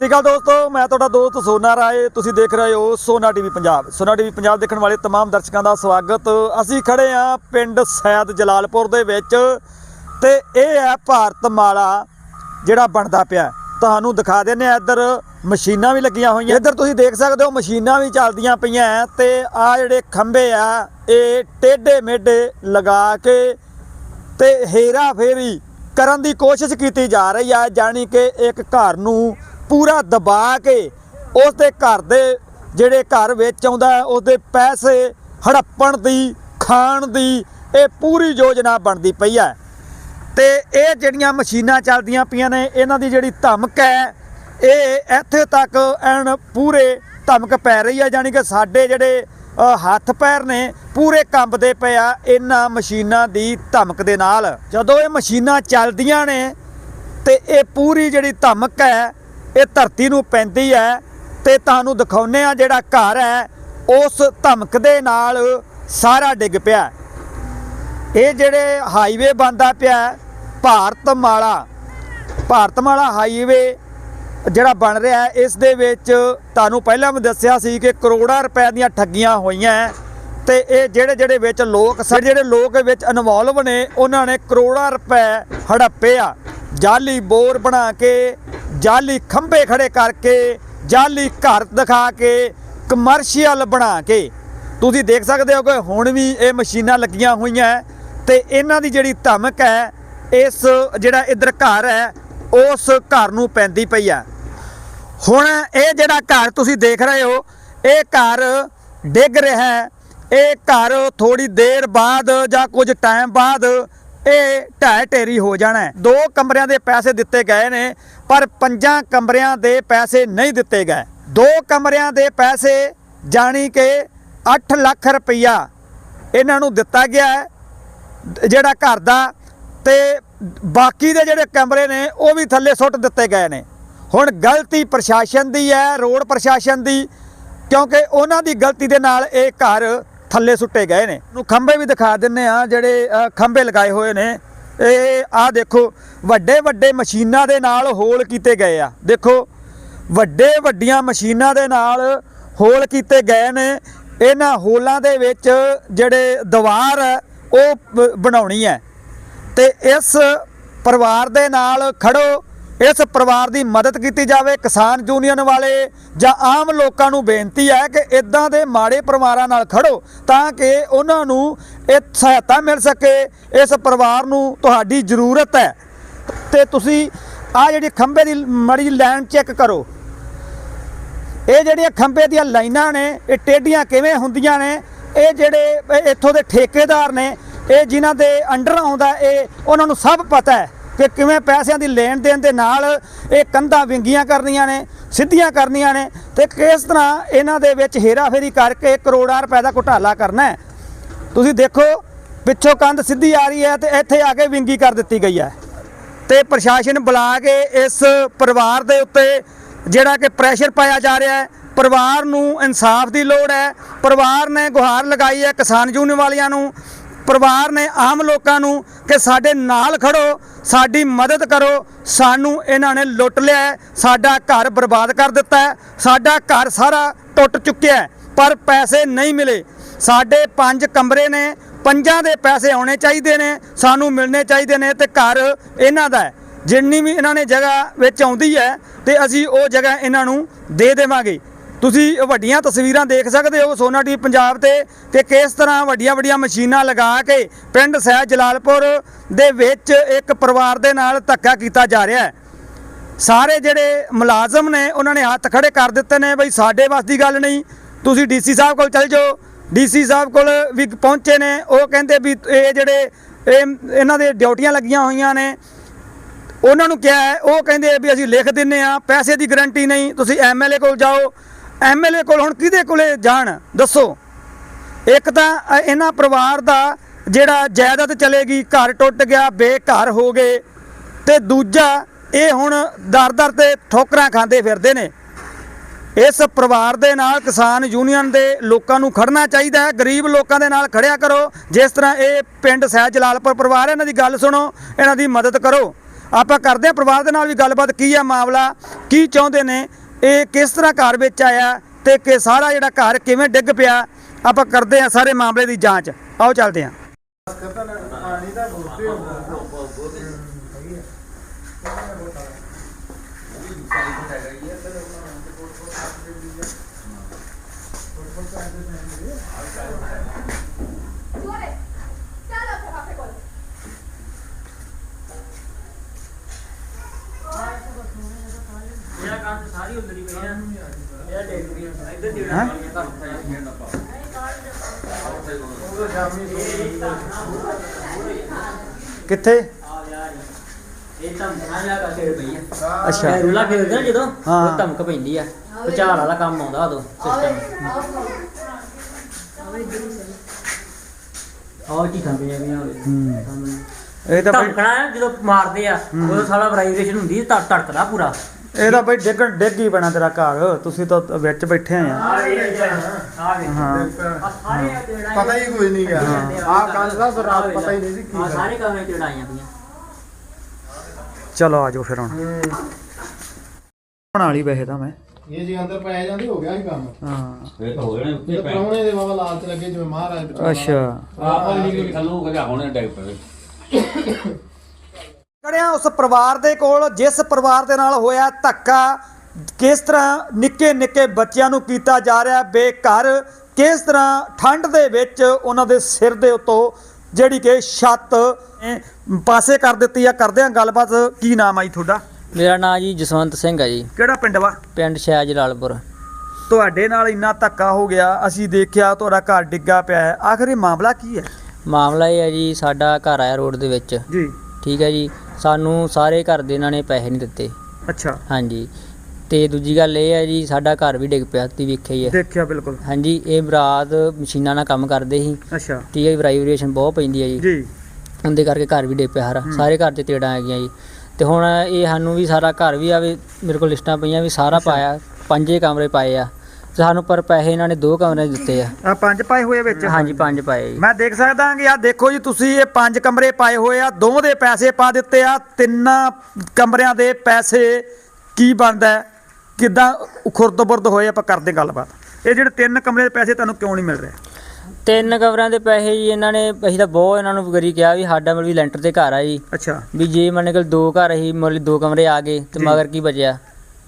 ਸਤਿ ਸ਼੍ਰੀ ਅਕਾਲ ਦੋਸਤੋ ਮੈਂ ਤੁਹਾਡਾ ਦੋਸਤ ਸੋਨਾ ਰਾਏ ਤੁਸੀਂ ਦੇਖ ਰਹੇ ਹੋ ਸੋਨਾ ਟੀਵੀ ਪੰਜਾਬ ਸੋਨਾ ਟੀਵੀ ਪੰਜਾਬ ਦੇਖਣ ਵਾਲੇ तमाम ਦਰਸ਼ਕਾਂ ਦਾ ਸਵਾਗਤ ਅਸੀਂ ਖੜੇ ਆ ਪਿੰਡ ਸੈਦ ਜਲਾਲਪੁਰ ਦੇ ਵਿੱਚ ਤੇ ਇਹ ਹੈ ਭਾਰਤ ਮਾਲਾ ਜਿਹੜਾ ਬਣਦਾ ਪਿਆ ਤੁਹਾਨੂੰ ਦਿਖਾ ਦਿੰਨੇ ਆ ਇੱਧਰ ਮਸ਼ੀਨਾਂ ਵੀ ਲੱਗੀਆਂ ਹੋਈਆਂ ਇੱਧਰ ਤੁਸੀਂ ਦੇਖ ਸਕਦੇ ਹੋ ਮਸ਼ੀਨਾਂ ਵੀ ਚੱਲਦੀਆਂ ਪਈਆਂ ਹੈ ਤੇ ਆ ਜਿਹੜੇ ਖੰਭੇ ਆ ਇਹ ਟੇਢੇ ਮੇਢੇ ਲਗਾ ਕੇ ਤੇ ਹੇਰਾ ਫੇਰੀ ਕਰਨ ਦੀ ਕੋਸ਼ਿਸ਼ ਕੀਤੀ ਜਾ ਰਹੀ ਹੈ ਜਾਣੀ ਕਿ ਇੱਕ ਘਰ ਨੂੰ ਪੂਰਾ ਦਬਾ ਕੇ ਉਸ ਦੇ ਘਰ ਦੇ ਜਿਹੜੇ ਘਰ ਵਿੱਚ ਆਉਂਦਾ ਹੈ, ਉਸ ਦੇ ਪੈਸੇ ਹੜੱਪਣ ਦੀ ਖਾਣ ਦੀ ਇਹ ਪੂਰੀ ਯੋਜਨਾ ਬਣਦੀ ਪਈ ਹੈ। ਤੇ ਇਹ ਜਿਹੜੀਆਂ ਮਸ਼ੀਨਾਂ ਚੱਲਦੀਆਂ ਪਈਆਂ ਨੇ ਇਹਨਾਂ ਦੀ ਜਿਹੜੀ ਧਮਕ ਹੈ ਇਹ ਇੱਥੇ ਤੱਕ ਐਨ ਪੂਰੇ ਧਮਕ ਪੈ ਰਹੀ ਹੈ ਜਾਣੀ ਕਿ ਸਾਡੇ ਜਿਹੜੇ ਹੱਥ ਪੈਰ ਨੇ ਪੂਰੇ ਕੰਬਦੇ ਪਏ ਆ ਇਹਨਾਂ ਮਸ਼ੀਨਾਂ ਦੀ ਧਮਕ ਦੇ ਨਾਲ। ਜਦੋਂ ਇਹ ਮਸ਼ੀਨਾਂ ਚੱਲਦੀਆਂ ਨੇ ਤੇ ਇਹ ਪੂਰੀ ਜਿਹੜੀ ਧਮਕ ਹੈ ਇਹ ਧਰਤੀ ਨੂੰ ਪੈਂਦੀ ਹੈ ਤੇ ਤੁਹਾਨੂੰ ਦਿਖਾਉਨੇ ਆ ਜਿਹੜਾ ਘਰ ਹੈ, ਉਸ ਧਮਕ ਦੇ ਨਾਲ ਸਾਰਾ ਡਿੱਗ ਪਿਆ ਇਹ ਜਿਹੜੇ ਹਾਈਵੇ ਬੰਦਾ ਪਿਆ ਭਾਰਤਮਾਲਾ ਭਾਰਤਮਾਲਾ ਹਾਈਵੇ ਜਿਹੜਾ ਬਣ ਰਿਹਾ ਹੈ, ਇਸ ਦੇ ਵਿੱਚ ਤੁਹਾਨੂੰ ਪਹਿਲਾਂ ਵੀ ਦੱਸਿਆ ਸੀ ਕਿ ਕਰੋੜਾਂ ਰੁਪਏ ਦੀਆਂ ਠੱਗੀਆਂ ਹੋਈਆਂ ਹੈ ਤੇ ਇਹ ਜਿਹੜੇ ਜਿਹੜੇ ਵਿੱਚ ਲੋਕ ਸਾਡੇ ਜਿਹੜੇ ਲੋਕ ਵਿੱਚ ਇਨਵੋਲਵ ਨੇ, ਉਹਨਾਂ ਨੇ ਕਰੋੜਾਂ ਰੁਪਏ ਹੜੱਪੇ ਆ, ਜਾਲੀ ਬੋਰ ਬਣਾ ਕੇ ਜਾਲੀ ਖੰਭੇ ਖੜੇ ਕਰਕੇ, ਜਾਲੀ ਘਰ ਦਿਖਾ ਕੇ ਕਮਰਸ਼ੀਅਲ ਬਣਾ ਕੇ। ਤੁਸੀਂ ਦੇਖ ਸਕਦੇ ਹੋ ਕਿ ਹੁਣ ਵੀ ਇਹ ਮਸ਼ੀਨਾਂ ਲੱਗੀਆਂ ਹੋਈਆਂ ਹੈ ਤੇ ਇਹਨਾਂ ਦੀ ਜਿਹੜੀ ਧਮਕ ਹੈ, ਇਸ ਜਿਹੜਾ ਇਧਰ ਘਰ ਹੈ, ਉਸ ਘਰ ਨੂੰ ਪੈਂਦੀ ਪਈ ਆ ਹੁਣ ਇਹ ਜਿਹੜਾ ਘਰ ਤੁਸੀਂ ਦੇਖ ਰਹੇ ਹੋ, ਇਹ ਘਰ ਡਿੱਗ ਰਿਹਾ ਹੈ। ਇਹ ਘਰ ਥੋੜੀ ਦੇਰ ਬਾਅਦ ਜਾਂ ਕੁਝ ਟਾਈਮ ਬਾਅਦ ਇਹ ਢਹਿ ਢੇਰੀ ਹੋ ਜਾਣਾ ਦੋ ਕਮਰਿਆਂ ਦੇ ਪੈਸੇ ਦਿੱਤੇ ਗਏ ਨੇ। ਪਰ ਪੰਜਾਂ ਕਮਰਿਆਂ ਦੇ ਪੈਸੇ ਨਹੀਂ ਦਿੱਤੇ ਗਏ। ਦੋ ਕਮਰਿਆਂ ਦੇ ਪੈਸੇ ਜਾਣੀ ਕਿ 8 ਲੱਖ ਰੁਪਈਆ ਇਹਨਾਂ ਨੂੰ ਦਿੱਤਾ ਗਿਆ ਹੈ, ਜਿਹੜਾ ਘਰ ਦਾ ਤੇ ਬਾਕੀ ਦੇ ਜਿਹੜੇ ਕਮਰੇ ਨੇ ਉਹ ਵੀ ਥੱਲੇ ਸੁੱਟ ਦਿੱਤੇ ਗਏ ਨੇ। ਹੁਣ ਗਲਤੀ ਪ੍ਰਸ਼ਾਸਨ ਦੀ ਹੈ, ਰੋਡ ਪ੍ਰਸ਼ਾਸਨ ਦੀ, ਕਿਉਂਕਿ ਉਹਨਾਂ ਦੀ ਗਲਤੀ ਦੇ ਨਾਲ ਇਹ ਘਰ ਥੱਲੇ ਸੁੱਟੇ ਗਏ ਨੇ। ਨੂੰ ਖੰਭੇ ਵੀ ਦਿਖਾ ਦਿੰਨੇ ਆ ਜਿਹੜੇ ਖੰਭੇ ਲਗਾਏ ਹੋਏ ਨੇ। ਇਹ ਆਹ ਦੇਖੋ, ਵੱਡੇ ਵੱਡੇ ਮਸ਼ੀਨਾਂ ਦੇ ਨਾਲ ਹੋਲ ਕੀਤੇ ਗਏ ਆ। ਦੇਖੋ, ਵੱਡੇ ਵੱਡੀਆਂ ਮਸ਼ੀਨਾਂ ਦੇ ਨਾਲ ਹੋਲ ਕੀਤੇ ਗਏ ਨੇ। ਇਹਨਾਂ ਹੋਲਾਂ ਦੇ ਵਿੱਚ ਜਿਹੜੇ ਦੀਵਾਰ ਹੈ ਉਹ ਬ- ਬਣਾਉਣੀ ਹੈ। ਤੇ ਇਸ ਪਰਿਵਾਰ ਦੇ ਨਾਲ ਖੜੋ। ਇਸ ਪਰਿਵਾਰ ਦੀ ਮਦਦ ਕੀਤੀ ਜਾਵੇ। ਕਿਸਾਨ ਯੂਨੀਅਨ ਵਾਲੇ ਜਾਂ ਆਮ ਲੋਕਾਂ ਨੂੰ ਬੇਨਤੀ ਹੈ ਕਿ ਇਦਾਂ ਦੇ ਮਾੜੇ ਪਰਿਵਾਰਾਂ ਨਾਲ ਖੜੋ ਤਾਂ ਕਿ ਉਹਨਾਂ ਨੂੰ ਇਹ ਸਹਾਇਤਾ ਮਿਲ ਸਕੇ। ਇਸ ਪਰਿਵਾਰ ਨੂੰ ਤੁਹਾਡੀ ਜ਼ਰੂਰਤ ਹੈ। ਤੇ ਤੁਸੀਂ ਆ ਜਿਹੜੀ ਖੰਭੇ ਦੀ ਮੜੀ ਲਾਈਨ ਚੈੱਕ ਕਰੋ। ਇਹ ਜਿਹੜੀਆਂ ਖੰਭੇ ਦੀਆਂ ਲਾਈਨਾਂ ਨੇ, ਇਹ ਟੇਢੀਆਂ ਕਿਵੇਂ ਹੁੰਦੀਆਂ ਨੇ? ਇਹ ਜਿਹੜੇ ਇੱਥੋਂ ਦੇ ਠੇਕੇਦਾਰ ਨੇ, ਇਹ ਜਿਨ੍ਹਾਂ ਦੇ ਅੰਡਰ ਆਉਂਦਾ, ਇਹ ਉਹਨਾਂ ਨੂੰ ਸਭ ਪਤਾ ਹੈ। ਕਿ ਕਿਵੇਂ ਪੈਸਿਆਂ ਦੀ ਲੈਣ ਦੇਣ ਦੇ ਨਾਲ ਇਹ ਕੰਧਾਂ ਵਿੰਗੀਆਂ ਕਰਨੀਆਂ ਨੇ, ਸਿੱਧੀਆਂ ਕਰਨੀਆਂ ਨੇ ਤੇ ਕਿਸ ਤਰ੍ਹਾਂ ਇਹਨਾਂ ਦੇ ਵਿੱਚ ਹੇਰਾਫੇਰੀ ਕਰਕੇ ਕਰੋੜਾਂ ਰੁਪਏ ਦਾ ਘੁਟਾਲਾ ਕਰਨਾ ਹੈ। ਤੁਸੀਂ ਦੇਖੋ, ਪਿੱਛੋਂ ਕੰਧ ਸਿੱਧੀ ਆ ਰਹੀ ਹੈ ਤੇ ਇੱਥੇ ਆ ਕੇ ਵਿੰਗੀ ਕਰ ਦਿੱਤੀ ਗਈ ਹੈ। ਤੇ ਪ੍ਰਸ਼ਾਸਨ ਬੁਲਾ ਕੇ ਇਸ ਪਰਿਵਾਰ ਦੇ ਉੱਤੇ ਜਿਹੜਾ ਕਿ ਪ੍ਰੈਸ਼ਰ ਪਾਇਆ ਜਾ ਰਿਹਾ ਹੈ, ਪਰਿਵਾਰ ਨੂੰ ਇਨਸਾਫ ਦੀ ਲੋੜ ਹੈ, ਪਰਿਵਾਰ ਨੇ ਗੁਹਾਰ ਲਗਾਈ ਹੈ ਕਿਸਾਨ ਯੂਨੀਅਨ ਵਾਲਿਆਂ ਨੂੰ ਪਰਿਵਾਰ ਨੇ ਆਮ ਲੋਕਾਂ ਨੂੰ ਕਿ ਸਾਡੇ ਨਾਲ ਖੜੋ, ਸਾਡੀ ਮਦਦ ਕਰੋ, ਸਾਨੂੰ ਇਹਨਾਂ ਨੇ ਲੁੱਟ ਲਿਆ ਸਾਡਾ ਘਰ ਬਰਬਾਦ ਕਰ ਦਿੱਤਾ ਸਾਡਾ ਘਰ ਸਾਰਾ ਟੁੱਟ ਚੁੱਕਿਆ ਪਰ ਪੈਸੇ ਨਹੀਂ ਮਿਲੇ। ਸਾਡੇ ਪੰਜ ਕਮਰੇ ਨੇ, ਪੰਜਾਂ ਦੇ ਪੈਸੇ ਆਉਣੇ ਚਾਹੀਦੇ ਨੇ, ਸਾਨੂੰ ਮਿਲਣੇ ਚਾਹੀਦੇ ਨੇ ਤੇ ਘਰ ਇਹਨਾਂ ਦਾ ਜਿੰਨੀ ਵੀ ਇਹਨਾਂ ਨੇ ਜਗ੍ਹਾ ਵਿੱਚ ਆਉਂਦੀ ਹੈ ਤੇ ਅਸੀਂ ਉਹ ਜਗ੍ਹਾ ਇਹਨਾਂ ਨੂੰ ਦੇ ਦੇਵਾਂਗੇ। ਤੁਸੀਂ ਵੱਡੀਆਂ ਤਸਵੀਰਾਂ ਦੇਖ ਸਕਦੇ ਹੋ ਸੋਨਾ ਟੀ ਪੰਜਾਬ ਤੇ ਕਿ ਕਿਸ ਤਰ੍ਹਾਂ ਵੱਡੀਆਂ ਵੱਡੀਆਂ ਮਸ਼ੀਨਾਂ ਲਗਾ ਕੇ ਪਿੰਡ ਸਹਿ ਜਲਾਲਪੁਰ ਦੇ ਵਿੱਚ ਇੱਕ ਪਰਿਵਾਰ ਦੇ ਨਾਲ ਧੱਕਾ ਕੀਤਾ ਜਾ ਰਿਹਾ ਹੈ। ਸਾਰੇ ਜਿਹੜੇ ਮੁਲਾਜ਼ਮ ਨੇ, ਉਹਨਾਂ ਨੇ ਹੱਥ ਖੜੇ ਕਰ ਦਿੱਤੇ ਨੇ ਬਈ ਸਾਡੇ ਵੱਸ ਦੀ ਗੱਲ ਨਹੀਂ, ਤੁਸੀਂ ਡੀਸੀ ਸਾਹਿਬ ਕੋਲ ਚੱਲ ਜਾਓ। ਡੀਸੀ ਸਾਹਿਬ ਕੋਲ ਵੀ ਪਹੁੰਚੇ ਨੇ, ਉਹ ਕਹਿੰਦੇ ਵੀ ਇਹ ਜਿਹੜੇ ਇਹ ਇਹਨਾਂ ਦੇ ਡਿਊਟੀਆਂ ਲੱਗੀਆਂ ਹੋਈਆਂ ਨੇ। ਉਹਨਾਂ ਨੂੰ ਕਿਹਾ ਉਹ ਕਹਿੰਦੇ ਵੀ ਅਸੀਂ ਲਿਖ ਦਿੰਨੇ ਆ ਪੈਸੇ ਦੀ ਗਾਰੰਟੀ ਨਹੀਂ, ਤੁਸੀਂ ਐਮਐਲਏ ਕੋਲ ਜਾਓ। ਐਮਐਲਏ ਕੋਲ ਹੁਣ ਕਿਹਦੇ ਕੋਲੇ ਜਾਣ? ਦੱਸੋ। ਇੱਕ ਤਾਂ ਇਹਨਾਂ ਪਰਿਵਾਰ ਦਾ ਜਿਹੜਾ ਜਾਇਦਾਦ ਚਲੇਗੀ, ਘਰ ਟੁੱਟ ਗਿਆ, ਬੇਘਰ ਹੋ ਗਏ, ਤੇ ਦੂਜਾ ਇਹ ਹੁਣ ਦਰ-ਦਰ ਤੇ ਠੋਕਰਾਂ ਖਾਂਦੇ ਫਿਰਦੇ ਨੇ। ਇਸ ਪਰਿਵਾਰ ਦੇ ਨਾਲ ਕਿਸਾਨ ਯੂਨੀਅਨ ਦੇ ਲੋਕਾਂ ਨੂੰ ਖੜਨਾ ਚਾਹੀਦਾ ਹੈ। ਗਰੀਬ ਲੋਕਾਂ ਦੇ ਨਾਲ ਖੜਿਆ ਕਰੋ। ਜਿਸ ਤਰ੍ਹਾਂ ਇਹ ਪਿੰਡ ਸਹਿਜ ਜਲਾਲਪੁਰ ਪਰਿਵਾਰ ਹੈ, ਇਹਨਾਂ ਦੀ ਗੱਲ ਸੁਣੋ, ਇਹਨਾਂ ਦੀ ਮਦਦ ਕਰੋ। ਆਪਾਂ ਕਰਦੇ ਆ ਪਰਿਵਾਰ ਦੇ ਨਾਲ ਵੀ ਗੱਲਬਾਤ। ਕੀ ਆ ਮਾਮਲਾ? ਕੀ ਚਾਹੁੰਦੇ ਨੇ? ਇਹ ਕਿਸ ਤਰ੍ਹਾਂ ਘਰ ਵਿੱਚ ਆਇਆ ਤੇ ਕਿ ਸਾਰਾ ਜਿਹੜਾ ਘਰ ਕਿਵੇਂ ਡਿੱਗ ਪਿਆ, ਆਪਾਂ ਕਰਦੇ ਆ ਸਾਰੇ ਮਾਮਲੇ ਦੀ ਜਾਂਚ। ਆਓ ਚੱਲਦੇ ਆ ਹੈਂ? ਕਿੱਥੇ? ਇਹ ਤਾਂ ਮਾਇਆ ਦਾ ਸਿਰ ਪਈ ਆ ਅੱਛਾ। ਇਹ ਰੂਲਾ ਫੇਰਦੇ ਨਾ ਜਦੋਂ? ਹਾਂ। ਉਹ ਧਮਕ ਪੈਂਦੀ ਆ। ਭੁਚਾਲ ਵਾਲਾ ਕੰਮ ਆਉਂਦਾ ਉਦੋਂ ਸਿਸਟਮ ਆਹ ਕੀ ਖਾਂਦੇ ਜਾਂਦੇ ਆ ਇਹ ਤਾਂ ਬਈ ਧਮਕਣਾ ਹੈ ਜਦੋਂ ਮਾਰਦੇ ਆ ਉਦੋਂ ਸਾਲਾ ਵਾਈਬ੍ਰੇਸ਼ਨ ਹੁੰਦੀ ਹੈ ਧੜ ਧੜਕਦਾ ਪੂਰਾ। ਇਹ ਤਾਂ ਬਈ ਡਿੱਗ ਡਿੱਗ ਹੀ ਬਣਾ ਤੇਰਾ ਘਰ। ਤੁਸੀਂ ਤਾਂ ਵਿੱਚ ਬੈਠੇ ਆ। ਆ ਇਹ ਆ ਹਾਂ। ਆ ਪਤਾ ਹੀ ਕੋਈ ਨਹੀਂ ਗਿਆ ਆਹ ਕੰਨ ਦਾ ਰਾਤ ਪਤਾ ਹੀ ਨਹੀਂ ਸੀ ਕੀ ਆ ਸਾਰੇ ਕਮਰੇ ਚ ਲੜਾਈਆਂ ਪਈਆਂ ਚਲੋ ਆਜੋ ਫਿਰ ਹੁਣ। ਬਣਾ ਲਈ ਵੈਸੇ ਤਾਂ ਮੈਂ। ਇਹ ਜੀ ਅੰਦਰ ਪੈ ਜਾਂਦੀ ਹੋ ਗਿਆ ਸੀ ਕੰਮ। ਹਾਂ। ਇਹ ਤਾਂ ਹੋ ਜਾਣੇ ਉੱਤੇ ਇਹ ਪੈ। ਪ੍ਰਾਹੁਣੇ ਦੇ ਬਾਬਾ ਲਾਲਚ ਲੱਗੇ ਜਿਵੇਂ ਮਹਾਰਾਜ ਬਚਾਉਣਾ। ਅੱਛਾ। ਆਪਾਂ ਨਹੀਂ ਕਿ ਥੱਲੋਂ ਕਦੇ ਹੁਣੇ ਡੈਗ ਪਵੇ। ਖੜਿਆ ਉਸ ਪਰਿਵਾਰ ਦੇ ਕੋਲ ਜਿਸ ਪਰਿਵਾਰ ਦੇ ਨਾਲ ਹੋਇਆ ਧੱਕਾ ਕਿਸ ਤਰ੍ਹਾਂ ਨਿੱਕੇ ਨਿੱਕੇ ਬੱਚਿਆਂ ਨੂੰ ਕੀਤਾ ਜਾ ਰਿਹਾ ਬੇਘਰ ਕਿਸ ਤਰ੍ਹਾਂ ਠੰਡ ਦੇ ਵਿੱਚ ਉਹਨਾਂ ਦੇ ਸਿਰ ਦੇ ਉੱਤੋਂ ਜਿਹੜੀ ਕਿ ਛੱਤ ਪਾਸੇ ਕਰ ਦਿੱਤੀ ਆ। ਕਰਦੇ ਆ ਗੱਲਬਾਤ। ਕੀ ਨਾਮ ਆਈ ਤੁਹਾਡਾ? ਮੇਰਾ ਨਾਮ ਜੀ ਜਸਵੰਤ ਸਿੰਘ ਹੈ ਜੀ। ਕਿਹੜਾ ਪਿੰਡ ਵਾ? ਪਿੰਡ ਸ਼ਹਿ ਜਲਾਲਪੁਰ ਤੁਹਾਡੇ ਨਾਲ ਇੰਨਾ ਧੱਕਾ ਹੋ ਗਿਆ ਅਸੀਂ ਦੇਖਿਆ ਤੁਹਾਡਾ ਘਰ ਡਿੱਗਾ ਪਿਆ ਹੈ। ਆਖਰ ਇਹ ਮਾਮਲਾ ਕੀ ਹੈ? ਮਾਮਲਾ ਇਹ ਹੈ ਜੀ ਸਾਡਾ ਘਰ ਆਇਆ ਰੋਡ ਦੇ ਵਿੱਚ। ਜੀ। ਠੀਕ ਹੈ ਜੀ। ਸਾਨੂੰ ਸਾਰੇ ਘਰ ਦੇ ਇਹਨਾਂ ਨੇ ਪੈਸੇ ਨਹੀਂ ਦਿੱਤੇ। ਅੱਛਾ। ਹਾਂਜੀ। ਤੇ ਦੂਜੀ ਗੱਲ ਇਹ ਹੈ ਜੀ ਸਾਡਾ ਘਰ ਵੀ ਡਿੱਗ ਪਿਆ ਤੁਸੀਂ ਵੇਖਿਆ ਹੀ ਹੈ। ਦੇਖਿਆ ਬਿਲਕੁਲ। ਹਾਂਜੀ ਇਹ ਬਰਾਤ ਮਸ਼ੀਨਾਂ ਨਾਲ ਕੰਮ ਕਰਦੇ ਸੀ। ਅੱਛਾ। ਠੀਕ ਹੈ ਵਾਈਬ੍ਰੇਸ਼ਨ ਬਹੁਤ ਪੈਂਦੀ ਹੈ ਜੀ। ਜੀ। ਉਹਦੇ ਕਰਕੇ ਘਰ ਵੀ ਡਿੱਗ ਪਿਆ ਸਾਰਾ। ਸਾਰੇ ਘਰ ਤੇ ਤੇੜਾਂ ਆ ਗਈਆਂ ਜੀ। ਤੇ ਹੁਣ ਇਹ ਸਾਨੂੰ ਵੀ ਸਾਰਾ ਘਰ ਵੀ ਆਵੇ ਮੇਰੇ ਕੋਲ ਲਿਸਟਾਂ ਪਈਆਂ ਵੀ ਸਾਰਾ ਪਾਇਆ। ਪੰਜੇ ਕਮਰੇ ਪਾਏ ਆ। ਤੇ ਸਾਨੂੰ ਪਰ ਪੈਸੇ ਇਹਨਾਂ ਨੇ ਦੋ ਕਮਰੇ ਦਿੱਤੇ ਆ। ਆ ਪੰਜ ਪਾਏ ਹੋਏ ਵਿੱਚ? ਹਾਂਜੀ ਪੰਜ ਪਾਏ। ਜੀ ਮੈਂ ਦੇਖ ਸਕਦਾ ਕਿ ਆ ਦੇਖੋ ਜੀ ਤੁਸੀਂ ਇਹ ਪੰਜ ਕਮਰੇ ਪਾਏ ਹੋਏ ਆ ਦੋ ਦੇ ਪੈਸੇ ਪਾ ਦਿੱਤੇ ਆ ਤਿੰਨਾਂ ਕਮਰਿਆਂ ਦੇ ਪੈਸੇ ਕੀ ਬਣਦਾ ਹੈ? ਕਿੱਦਾਂ ਖੁਰਦ-ਬੁਰਦ ਹੋਏ ਆਪਾਂ ਕਰਦੇ ਗੱਲਬਾਤ। ਇਹ ਜਿਹੜੇ ਤਿੰਨ ਕਮਰੇ ਦੇ ਪੈਸੇ ਤੁਹਾਨੂੰ ਕਿਉਂ ਨਹੀਂ ਮਿਲ ਰਹੇ? ਤਿੰਨ ਕਮਰਿਆਂ ਦੇ ਪੈਸੇ ਜੀ ਇਹਨਾਂ ਨੇ ਅਸੀਂ ਤਾਂ ਬਹੁਤ ਇਹਨਾਂ ਨੂੰ ਗਰੀ ਕਿਹਾ ਵੀ ਸਾਡਾ ਮਤਲਬ ਵੀ ਲੈਂਟਰ ਤੇ ਘਰ ਆ ਜੀ। ਅੱਛਾ। ਵੀ ਜੇ ਮੰਨ ਕੇ ਦੋ ਘਰ ਹੀ ਮਤਲਬ ਦੋ ਕਮਰੇ ਆ ਗਏ ਤੇ ਮਗਰ ਕੀ ਬਚਿਆ?